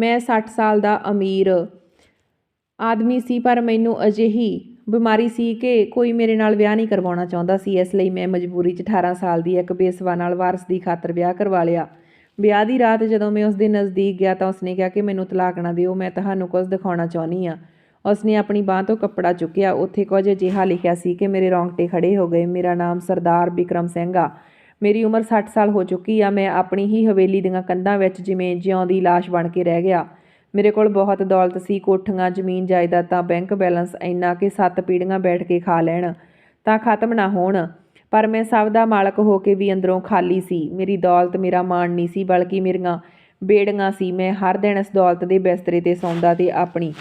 ਮੈਂ 60 ਸਾਲ ਦਾ ਅਮੀਰ ਆਦਮੀ ਸੀ, ਪਰ ਮੈਨੂੰ ਅਜਿਹੀ ਬਿਮਾਰੀ ਸੀ ਕਿ ਕੋਈ ਮੇਰੇ ਨਾਲ ਵਿਆਹ ਨਹੀਂ ਕਰਵਾਉਣਾ ਚਾਹੁੰਦਾ ਸੀ। ਇਸ ਲਈ ਮੈਂ ਮਜਬੂਰੀ 'ਚ 18 ਸਾਲ ਦੀ ਇੱਕ ਬੇਸਵਾ ਨਾਲ ਵਾਰਸ ਦੀ ਖਾਤਰ ਵਿਆਹ ਕਰਵਾ ਲਿਆ। ਵਿਆਹ ਦੀ ਰਾਤ ਜਦੋਂ ਮੈਂ ਉਸ ਦੇ ਨਜ਼ਦੀਕ ਗਿਆ ਤਾਂ ਉਸਨੇ ਕਿਹਾ ਕਿ ਮੈਨੂੰ ਤਲਾਕ ਨਾ ਦਿਓ, ਮੈਂ ਤੁਹਾਨੂੰ ਕੁਝ ਦਿਖਾਉਣਾ ਚਾਹੁੰਦੀ ਆ ਉਸਨੇ ਆਪਣੀ ਬਾਹ ਤੋਂ ਕੱਪੜਾ ਚੁੱਕਿਆ। ਉੱਥੇ ਕੁਝ ਅਜਿਹਾ ਲਿਖਿਆ ਸੀ ਕਿ ਮੇਰੇ ਰੌਂਗਟੇ ਖੜੇ ਹੋ ਗਏ। ਮੇਰਾ ਨਾਮ ਸਰਦਾਰ ਬਿਕਰਮ ਸਿੰਘ ਆ। ਮੇਰੀ ਉਮਰ 60 ਸਾਲ ਹੋ ਚੁੱਕੀ ਆ, ਮੈਂ ਆਪਣੀ ਹੀ ਹਵੇਲੀ ਦੀਆਂ ਕੰਧਾਂ ਵਿੱਚ ਜਿਵੇਂ ਜਿਉਂਦੀ ਲਾਸ਼ ਬਣ ਕੇ ਰਹਿ ਗਿਆ। ਮੇਰੇ ਕੋਲ ਬਹੁਤ ਦੌਲਤ ਸੀ, ਕੋਠੀਆਂ, ਜ਼ਮੀਨ ਜਾਇਦਾਦਾਂ ਬੈਂਕ ਬੈਲੈਂਸ ਇੰਨਾ ਕਿ ਸੱਤ ਪੀੜ੍ਹੀਆਂ ਬੈਠ ਕੇ ਖਾ ਲੈਣ, ਤਾਂ ਖਤਮ ਨਾ ਹੋਣ। ਪਰ ਮੈਂ ਸਭ ਦਾ ਮਾਲਕ ਹੋ ਕੇ ਵੀ ਅੰਦਰੋਂ ਖਾਲੀ ਸੀ। ਮੇਰੀ ਦੌਲਤ ਮੇਰਾ ਮਾਣ ਨਹੀਂ ਸੀ, ਬਲਕਿ ਮੇਰੀਆਂ ਬੇੜੀਆਂ ਸੀ। ਮੈਂ ਹਰ ਦਿਨ ਇਸ ਦੌਲਤ ਦੇ ਬਿਸਤਰੇ ਤੇ ਸੌਂਦਾ ਤੇ ਆਪਣੀ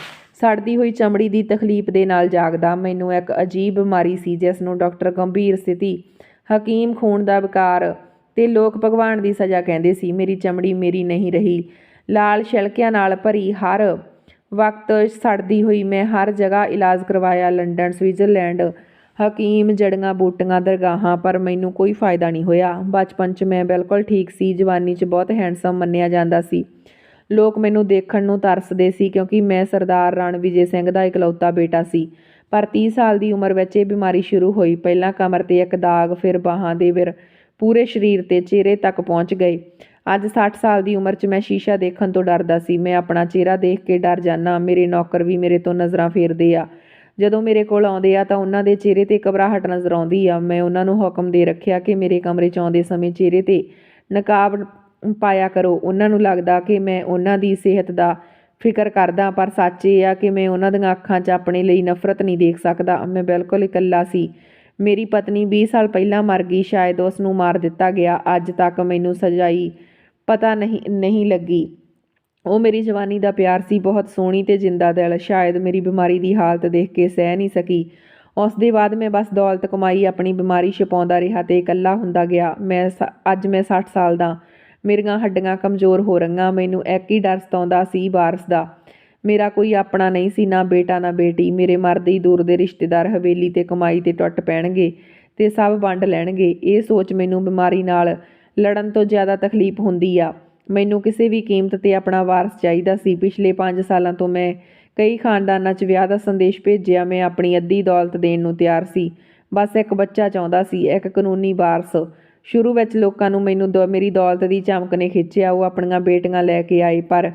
ਸੜਦੀ ਹੋਈ ਚਮੜੀ ਦੀ ਤਕਲੀਫ ਦੇ ਨਾਲ ਜਾਗਦਾ। ਮੈਨੂੰ ਇੱਕ ਅਜੀਬ ਬਿਮਾਰੀ ਸੀ, ਜਿਸ ਨੂੰ ਡਾਕਟਰ ਗੰਭੀਰ ਸਥਿਤੀ ਹਕੀਮ ਖੂਨ ਦਾ ਵਿਕਾਰ ਤੇ ਲੋਕ ਭਗਵਾਨ ਦੀ ਸਜ਼ਾ ਕਹਿੰਦੇ ਸੀ, ਮੇਰੀ ਚਮੜੀ ਮੇਰੀ ਨਹੀਂ ਰਹੀ। ਲਾਲ ਛਿਲਕਿਆਂ ਨਾਲ ਭਰੀ ਹਰ ਵਕਤ ਸੜਦੀ ਹੋਈ ਮੈਂ ਹਰ ਜਗ੍ਹਾ ਇਲਾਜ ਕਰਵਾਇਆ, ਲੰਡਨ, ਸਵਿਟਜ਼ਰਲੈਂਡ। ਹਕੀਮ ਜੜੀਆਂ ਬੂਟੀਆਂ, ਦਰਗਾਹਾਂ, ਪਰ ਮੈਨੂੰ ਕੋਈ ਫਾਇਦਾ ਨਹੀਂ ਹੋਇਆ। ਬਚਪਨ 'ਚ ਮੈਂ ਬਿਲਕੁਲ ਠੀਕ ਸੀ, ਜਵਾਨੀ 'ਚ ਬਹੁਤ ਹੈਂਡਸਮ ਮੰਨਿਆ ਜਾਂਦਾ ਸੀ। ਲੋਕ ਮੈਨੂੰ ਦੇਖਣ ਨੂੰ ਤਰਸਦੇ ਸੀ ਕਿਉਂਕਿ ਮੈਂ ਸਰਦਾਰ ਰਣਵਿਜੇ ਸਿੰਘ ਦਾ ਇਕਲੌਤਾ ਬੇਟਾ ਸੀ। ਪਰ 30 ਸਾਲ ਦੀ ਉਮਰ ਵਿੱਚ ਇਹ ਬਿਮਾਰੀ ਸ਼ੁਰੂ ਹੋਈ। ਪਹਿਲਾਂ ਕਮਰ ਤੇ ਇੱਕ ਦਾਗ, ਫਿਰ ਬਾਹਾਂ ਦੇ ਫਿਰ ਪੂਰੇ ਸਰੀਰ ਤੇ ਚਿਹਰੇ ਤੱਕ ਪਹੁੰਚ ਗਏ। ਅੱਜ 60 ਸਾਲ ਦੀ ਉਮਰ 'ਚ ਮੈਂ ਸ਼ੀਸ਼ਾ ਦੇਖਣ ਤੋਂ ਡਰਦਾ ਸੀ। ਮੈਂ ਆਪਣਾ ਚਿਹਰਾ ਦੇਖ ਕੇ ਡਰ ਜਾਣਾ ਮੇਰੇ ਨੌਕਰ ਵੀ ਮੇਰੇ ਤੋਂ ਨਜ਼ਰਾਂ ਫੇਰਦੇ ਆ। ਜਦੋਂ ਮੇਰੇ ਕੋਲ ਆਉਂਦੇ ਆ ਤਾਂ ਉਹਨਾਂ ਦੇ ਚਿਹਰੇ ਤੇ ਘਬਰਾਹਟ ਨਜ਼ਰ ਆਉਂਦੀ ਆ। ਮੈਂ ਉਹਨਾਂ ਨੂੰ ਹੁਕਮ ਦੇ ਰੱਖਿਆ ਕਿ ਮੇਰੇ ਕਮਰੇ 'ਚ ਆਉਂਦੇ ਸਮੇਂ ਚਿਹਰੇ ਤੇ ਨਕਾਬ ਪਾਇਆ ਕਰੋ। ਉਹਨਾਂ ਨੂੰ ਲੱਗਦਾ ਕਿ ਮੈਂ ਉਹਨਾਂ ਦੀ ਸਿਹਤ ਦਾ ਫਿਕਰ ਕਰਦਾ ਪਰ ਸੱਚ ਇਹ ਆ ਕਿ ਮੈਂ ਉਹਨਾਂ ਦੀਆਂ ਅੱਖਾਂ 'ਚ ਆਪਣੇ ਲਈ ਨਫ਼ਰਤ ਨਹੀਂ ਦੇਖ ਸਕਦਾ। ਮੈਂ ਬਿਲਕੁਲ ਇਕੱਲਾ ਸੀ। ਮੇਰੀ ਪਤਨੀ 20 ਸਾਲ ਪਹਿਲਾਂ ਮਰ ਗਈ। ਸ਼ਾਇਦ ਉਸ ਨੂੰ ਮਾਰ ਦਿੱਤਾ ਗਿਆ। ਅੱਜ ਤੱਕ ਮੈਨੂੰ ਸਜਾਈ ਪਤਾ ਨਹੀਂ ਨਹੀਂ ਲੱਗੀ। ਉਹ ਮੇਰੀ ਜਵਾਨੀ ਦਾ ਪਿਆਰ ਸੀ। ਬਹੁਤ ਸੋਹਣੀ ਤੇ ਜਿੰਦਾ ਦਿਲ। ਸ਼ਾਇਦ ਮੇਰੀ ਬਿਮਾਰੀ ਦੀ ਹਾਲਤ ਦੇਖ ਕੇ ਸਹਿ ਨਹੀਂ ਸਕੀ। ਉਸ ਦੇ ਬਾਅਦ ਮੈਂ ਬਸ ਦੌਲਤ ਕਮਾਈ ਆਪਣੀ ਬਿਮਾਰੀ ਛਪਾਉਂਦਾ ਰਿਹਾ ਤੇ ਇਕੱਲਾ ਹੁੰਦਾ ਗਿਆ। ਮੈਂ ਸ- ਅੱਜ ਮੈਂ 60 ਸਾਲ ਦਾ ਮੇਰੀਆਂ ਹੱਡੀਆਂ ਕਮਜ਼ੋਰ ਹੋ ਰਹੀਆਂ, ਮੈਨੂੰ ਇੱਕ ਹੀ ਡਰ ਸਤਾਉਂਦਾ ਸੀ ਵਾਰਸ ਦਾ। ਮੇਰਾ ਕੋਈ ਆਪਣਾ ਨਹੀਂ ਸੀ, ਨਾ ਬੇਟਾ, ਨਾ ਬੇਟੀ। ਮੇਰੇ ਮਰਦੇ ਹੀ ਦੂਰ ਦੇ ਰਿਸ਼ਤੇਦਾਰ ਹਵੇਲੀ ਤੇ ਕਮਾਈ ਤੇ ਟੁੱਟ ਪੈਣਗੇ ਤੇ ਸਭ ਵੰਡ ਲੈਣਗੇ। ਇਹ ਸੋਚ ਮੈਨੂੰ ਬਿਮਾਰੀ ਨਾਲ ਲੜਨ ਤੋਂ ਜ਼ਿਆਦਾ ਤਕਲੀਫ ਹੁੰਦੀ ਆ। ਮੈਨੂੰ ਕਿਸੇ ਵੀ ਕੀਮਤ ਤੇ ਆਪਣਾ ਵਾਰਸ ਚਾਹੀਦਾ ਸੀ। ਪਿਛਲੇ 5 ਸਾਲਾਂ ਤੋਂ ਮੈਂ ਕਈ ਖਾਨਦਾਨਾਂ 'ਚ ਵਿਆਹ ਦਾ ਸੰਦੇਸ਼ ਭੇਜਿਆ। ਮੈਂ ਆਪਣੀ ਅੱਧੀ ਦੌਲਤ ਦੇਣ ਨੂੰ ਤਿਆਰ ਸੀ। ਬਸ ਇੱਕ ਬੱਚਾ ਚਾਹੁੰਦਾ ਸੀ, ਇੱਕ ਕਾਨੂੰਨੀ ਵਾਰਸ। ਸ਼ੁਰੂ ਵਿੱਚ ਲੋਕਾਂ ਨੂੰ ਮੈਨੂੰ ਦੌ- ਮੇਰੀ ਦੌਲਤ ਦੀ ਚਮਕ ਨੇ ਖਿੱਚਿਆ, ਉਹ ਆਪਣੀਆਂ ਬੇਟੀਆਂ ਲੈ ਕੇ ਆਏ, ਪਰ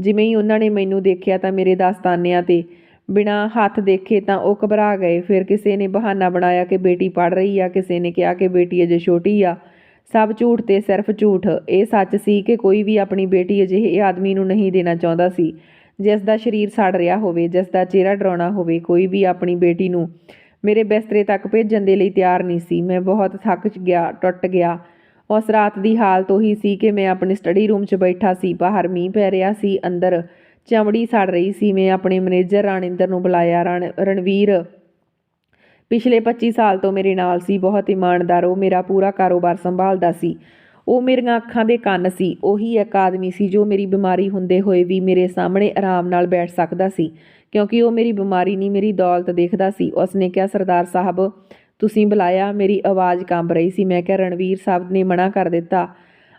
ਜਿਵੇਂ ਹੀ ਉਹਨਾਂ ਨੇ ਮੈਨੂੰ ਦੇਖਿਆ ਤਾਂ ਮੇਰੇ ਦਸਤਾਨਿਆਂ ਤੇ ਬਿਨਾਂ ਹੱਥ ਦੇਖੇ ਤਾਂ ਉਹ ਘਬਰਾ ਗਏ। ਫਿਰ ਕਿਸੇ ਨੇ ਬਹਾਨਾ ਬਣਾਇਆ ਕਿ ਬੇਟੀ ਪੜ ਰਹੀ ਆ, ਕਿਸੇ ਨੇ ਕਿਹਾ ਕਿ ਬੇਟੀ ਅਜੇ ਛੋਟੀ ਆ। ਸਭ ਝੂਠ ਤੇ ਸਿਰਫ ਝੂਠ। ਇਹ ਸੱਚ ਸੀ ਕਿ ਕੋਈ ਵੀ ਆਪਣੀ ਬੇਟੀ ਅਜਿਹੇ ਆਦਮੀ ਨੂੰ ਨਹੀਂ ਦੇਣਾ ਚਾਹੁੰਦਾ ਸੀ, ਜਿਸ ਦਾ ਸਰੀਰ ਸੜ ਰਿਹਾ ਹੋਵੇ, ਜਿਸ ਦਾ ਚਿਹਰਾ ਡਰਾਉਣਾ ਹੋਵੇ, ਕੋਈ ਵੀ ਆਪਣੀ ਬੇਟੀ ਨੂੰ ਮੇਰੇ ਬਿਸਤਰੇ ਤੱਕ ਭੇਜਣ ਦੇ ਲਈ ਤਿਆਰ ਨਹੀਂ ਸੀ। ਮੈਂ ਬਹੁਤ ਥੱਕ ਗਿਆ, ਟੁੱਟ ਗਿਆ। ਉਸ ਰਾਤ ਦੀ ਹਾਲਤ ਉਹੀ ਸੀ ਕਿ ਮੈਂ ਆਪਣੇ ਸਟੱਡੀ ਰੂਮ 'ਚ ਬੈਠਾ ਸੀ, ਬਾਹਰ ਮੀਂਹ ਪੈ ਰਿਹਾ ਸੀ, ਅੰਦਰ ਚਮੜੀ ਸੜ ਰਹੀ ਸੀ। ਮੈਂ ਆਪਣੇ ਮੈਨੇਜਰ ਰਾਣਿੰਦਰ ਨੂੰ ਬੁਲਾਇਆ, ਰਣ, ਰਣਵੀਰ। ਪਿਛਲੇ 25 ਸਾਲ ਤੋਂ ਮੇਰੇ ਨਾਲ ਸੀ, ਬਹੁਤ ਇਮਾਨਦਾਰ, ਉਹ ਮੇਰਾ ਪੂਰਾ ਕਾਰੋਬਾਰ ਸੰਭਾਲਦਾ ਸੀ। ਉਹ ਮੇਰੀਆਂ ਅੱਖਾਂ ਦੇ ਕੰਨ ਸੀ। ਉਹੀ ਇੱਕ ਆਦਮੀ ਸੀ ਜੋ ਮੇਰੀ ਬਿਮਾਰੀ ਹੁੰਦੇ ਹੋਏ ਵੀ ਮੇਰੇ ਸਾਹਮਣੇ ਆਰਾਮ ਨਾਲ ਬੈਠ ਸਕਦਾ ਸੀ। ਕਿਉਂਕਿ ਉਹ ਮੇਰੀ ਬਿਮਾਰੀ ਨਹੀਂ, ਮੇਰੀ ਦੌਲਤ ਦੇਖਦਾ ਸੀ। ਉਸਨੇ ਕਿਹਾ, ਸਰਦਾਰ ਸਾਹਿਬ, ਤੁਸੀਂ ਬੁਲਾਇਆ, ਮੇਰੀ ਆਵਾਜ਼ ਕੰਬ ਰਹੀ ਸੀ। ਮੈਂ ਕਿਹਾ, ਰਣਵੀਰ ਸਾਹਿਬ ਨੇ ਮਨਾ ਕਰ ਦਿੱਤਾ।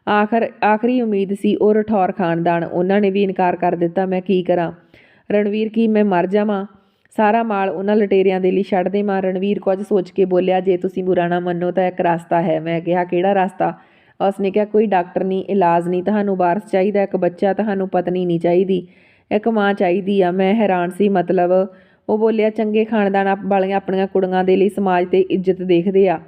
ਆਖਰ, ਆਖਰੀ ਉਮੀਦ ਸੀ ਉਹ ਰਠੌਰ ਖਾਨਦਾਨ। ਉਹਨਾਂ ਨੇ ਵੀ ਇਨਕਾਰ ਕਰ ਦਿੱਤਾ। ਮੈਂ ਕੀ ਕਰਾਂ? ਰਣਵੀਰ ਕੀ, ਮੈਂ ਮਰ ਜਾਵਾਂ? ਸਾਰਾ ਮਾਲ ਉਹਨਾਂ ਲਟੇਰਿਆਂ ਦੇ ਲਈ ਛੱਡ ਦੇਵਾਂ? ਰਣਵੀਰ ਕੁਝ ਸੋਚ ਕੇ ਬੋਲਿਆ, ਜੇ ਤੁਸੀਂ ਬੁਰਾ ਨਾ ਮੰਨੋ ਤਾਂ ਇੱਕ ਰਸਤਾ ਹੈ। ਮੈਂ ਕਿਹਾ, ਕਿਹੜਾ ਰਸਤਾ? ਉਸਨੇ ਕਿਹਾ, ਕੋਈ ਡਾਕਟਰ ਨਹੀਂ, ਇਲਾਜ ਨਹੀਂ, ਤੁਹਾਨੂੰ ਵਾਰਸ ਚਾਹੀਦਾ, ਇੱਕ ਬੱਚਾ ਤੁਹਾਨੂੰ ਪਤਨੀ ਨਹੀਂ ਚਾਹੀਦੀ, ਇੱਕ ਮਾਂ ਚਾਹੀਦੀ ਆ। ਮੈਂ ਹੈਰਾਨ ਸੀ, ਮਤਲਬ ਉਹ ਬੋਲਿਆ, ਚੰਗੇ ਖਾਨਦਾਨ ਆਪ- ਵਾਲੀਆਂ ਆਪਣੀਆਂ ਕੁੜੀਆਂ ਦੇ ਲਈ ਸਮਾਜ ਤੇ ਇੱਜ਼ਤ ਦੇਖਦੇ ਆ।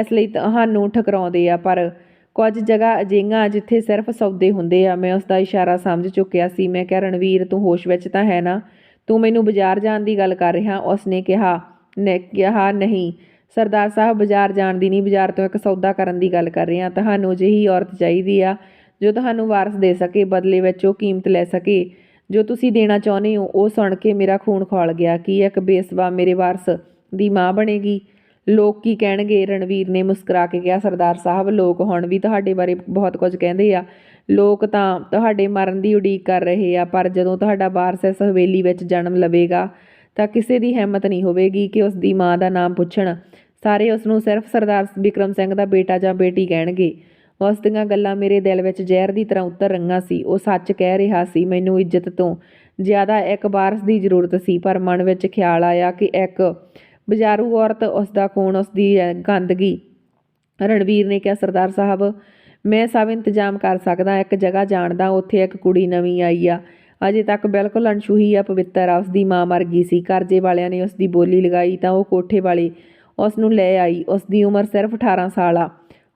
ਇਸ ਲਈ ਤੁਹਾਨੂੰ ਠਕਰਾਉਂਦੇ ਆ, ਪਰ ਕੁਝ ਜਗ੍ਹਾ ਅਜਿਹੀਆਂ ਜਿੱਥੇ ਸਿਰਫ ਸੌਦੇ ਹੁੰਦੇ ਆ। ਮੈਂ ਉਸ ਦਾ ਇਸ਼ਾਰਾ ਸਮਝ ਚੁੱਕਿਆ ਸੀ। ਮੈਂ ਕਿਹਾ, ਰਣਵੀਰ, ਤੂੰ ਹੋਸ਼ ਵਿੱਚ ਤਾਂ ਹੈ ਨਾ? ਤੂੰ ਮੈਨੂੰ ਬਾਜ਼ਾਰ ਜਾਣ ਦੀ ਗੱਲ ਕਰ ਰਿਹਾ। ਉਸ ਨੇ ਕਿਹਾ ਨੇ, ਕਿਹਾ, ਨਹੀਂ। ਸਰਦਾਰ ਸਾਹਿਬ ਬਾਜ਼ਾਰ ਜਾਣ ਦੀ ਨਹੀਂ, ਬਾਜ਼ਾਰ ਤੋਂ ਇੱਕ ਸੌਦਾ ਕਰਨ ਦੀ ਗੱਲ ਕਰ ਰਹੇ ਹਾਂ। ਤੁਹਾਨੂੰ ਅਜਿਹੀ ਔਰਤ ਚਾਹੀਦੀ ਆ ਜੋ ਤੁਹਾਨੂੰ ਵਾਰਸ ਦੇ ਸਕੇ, ਬਦਲੇ ਵਿੱਚ ਉਹ ਕੀਮਤ ਲੈ ਸਕੇ। ਜੋ ਤੁਸੀਂ ਦੇਣਾ ਚਾਹੁੰਦੇ ਹੋ, ਉਹ ਸੁਣ ਕੇ ਮੇਰਾ ਖੂਨ ਖੌਲ ਗਿਆ ਕੀ ਇੱਕ ਬੇਸਵਾ ਮੇਰੇ ਵਾਰਸ ਦੀ ਮਾਂ ਬਣੇਗੀ। ਲੋਕ ਕੀ ਕਹਿਣਗੇ? ਰਣਵੀਰ ਨੇ ਮੁਸਕਰਾ ਕੇ ਕਿਹਾ, ਸਰਦਾਰ ਸਾਹਿਬ, ਲੋਕ ਹੁਣ ਵੀ ਤੁਹਾਡੇ ਬਾਰੇ ਬਹੁਤ ਕੁਝ ਕਹਿੰਦੇ ਆ। ਲੋਕ ਤਾਂ ਤੁਹਾਡੇ ਮਰਨ ਦੀ ਉਡੀਕ ਕਰ ਰਹੇ ਆ, ਪਰ ਜਦੋਂ ਤੁਹਾਡਾ ਵਾਰਸ ਇਸ ਹਵੇਲੀ ਵਿੱਚ ਜਨਮ ਲਵੇਗਾ, ਤਾਂ ਕਿਸੇ ਦੀ ਹਿੰਮਤ ਨਹੀਂ ਹੋਵੇਗੀ ਕਿ ਉਸ ਦੀ ਮਾਂ ਦਾ ਨਾਮ ਪੁੱਛਣ। ਸਾਰੇ ਉਸ ਨੂੰ ਸਿਰਫ ਸਰਦਾਰ ਬਿਕਰਮ ਸਿੰਘ ਦਾ ਬੇਟਾ ਜਾਂ ਬੇਟੀ ਕਹਿਣਗੇ। ਉਸ ਦੀਆਂ ਗੱਲਾਂ ਮੇਰੇ ਦਿਲ ਵਿੱਚ ਜ਼ਹਿਰ ਦੀ ਤਰ੍ਹਾਂ ਉਤਰ ਰਹੀਆਂ ਸੀ। ਉਹ ਸੱਚ ਕਹਿ ਰਿਹਾ ਸੀ, ਮੈਨੂੰ ਇੱਜ਼ਤ ਤੋਂ ਜ਼ਿਆਦਾ ਇੱਕ ਵਾਰਸ ਦੀ ਜ਼ਰੂਰਤ ਸੀ। ਪਰ ਮਨ ਵਿੱਚ ਖਿਆਲ ਆਇਆ ਕਿ ਇੱਕ ਬਜ਼ਾਰੂ ਔਰਤ ਉਸ ਦਾ ਖੂਨ ਉਸ ਦੀ ਗੰਦਗੀ ਰਣਵੀਰ ਨੇ ਕਿਹਾ, ਸਰਦਾਰ ਸਾਹਿਬ, ਮੈਂ ਸਭ ਇੰਤਜ਼ਾਮ ਕਰ ਸਕਦਾ, ਇੱਕ ਜਗ੍ਹਾ ਜਾਣਦਾ, ਉੱਥੇ ਇੱਕ ਕੁੜੀ ਨਵੀਂ ਆਈ ਆ। ਅਜੇ ਤੱਕ ਬਿਲਕੁਲ ਅਣਛੂਹੀ ਆ, ਪਵਿੱਤਰ ਆ, ਉਸ ਦੀ ਮਾਂ ਮਰ ਗਈ ਸੀ। ਕਰਜ਼ੇ ਵਾਲਿਆਂ ਨੇ ਉਸ ਦੀ ਬੋਲੀ ਲਗਾਈ ਤਾਂ ਉਹ ਕੋਠੇ ਵਾਲੇ ਉਸ ਨੂੰ ਲੈ ਆਈ। ਉਸ ਦੀ ਉਮਰ ਸਿਰਫ 18 ਸਾਲ ਆ।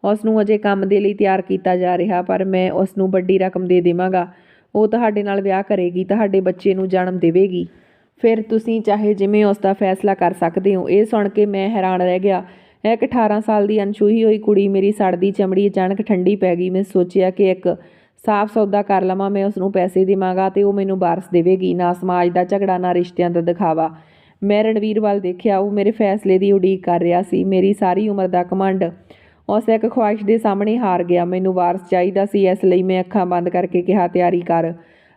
ਉਸ ਨੂੰ ਅਜੇ ਕੰਮ ਦੇ ਲਈ ਤਿਆਰ ਕੀਤਾ ਜਾ ਰਿਹਾ, ਪਰ ਮੈਂ ਉਸ ਨੂੰ ਵੱਡੀ ਰਕਮ ਦੇ ਦੇਵਾਂਗਾ। ਉਹ ਤੁਹਾਡੇ ਨਾਲ ਵਿਆਹ ਕਰੇਗੀ, ਤੁਹਾਡੇ ਬੱਚੇ ਨੂੰ ਜਨਮ ਦੇਵੇਗੀ। ਫਿਰ ਤੁਸੀਂ ਚਾਹੇ ਜਿਵੇਂ ਉਸ ਦਾ ਫੈਸਲਾ ਕਰ ਸਕਦੇ ਹੋ। ਇਹ ਸੁਣ ਕੇ ਮੈਂ ਹੈਰਾਨ ਰਹਿ ਗਿਆ। ਇੱਕ 18 ਸਾਲ ਦੀ ਅਣਛੂਹੀ ਹੋਈ ਕੁੜੀ ਮੇਰੀ ਸੜਦੀ ਚਮੜੀ ਅਚਾਨਕ ਠੰਡੀ ਪੈ ਗਈ। ਮੈਂ ਸੋਚਿਆ ਕਿ ਇੱਕ ਸਾਫ਼ ਸੌਦਾ ਕਰ ਲਵਾਂ, ਮੈਂ ਉਸ ਨੂੰ ਪੈਸੇ ਦੇਵਾਂਗਾ ਤੇ ਉਹ ਮੈਨੂੰ ਵਾਰਸ ਦੇਵੇਗੀ। ਨਾ ਸਮਾਜ ਦਾ ਝਗੜਾ, ਨਾ ਰਿਸ਼ਤਿਆਂ ਦਾ ਦਿਖਾਵਾ। ਮੈਂ ਰਣਵੀਰ ਵੱਲ ਦੇਖਿਆ, ਉਹ ਮੇਰੇ ਫੈਸਲੇ ਦੀ ਉਡੀਕ ਕਰ ਰਿਹਾ ਸੀ। ਮੇਰੀ ਸਾਰੀ ਉਮਰ ਦਾ ਕਮੰਡ ਉਸ ਇੱਕ ਖੁਆਇਸ਼ ਦੇ ਸਾਹਮਣੇ ਹਾਰ ਗਿਆ। ਮੈਨੂੰ ਵਾਰਸ ਚਾਹੀਦਾ ਸੀ, ਇਸ ਲਈ ਮੈਂ ਅੱਖਾਂ ਬੰਦ ਕਰਕੇ ਕਿਹਾ, ਤਿਆਰੀ ਕਰ।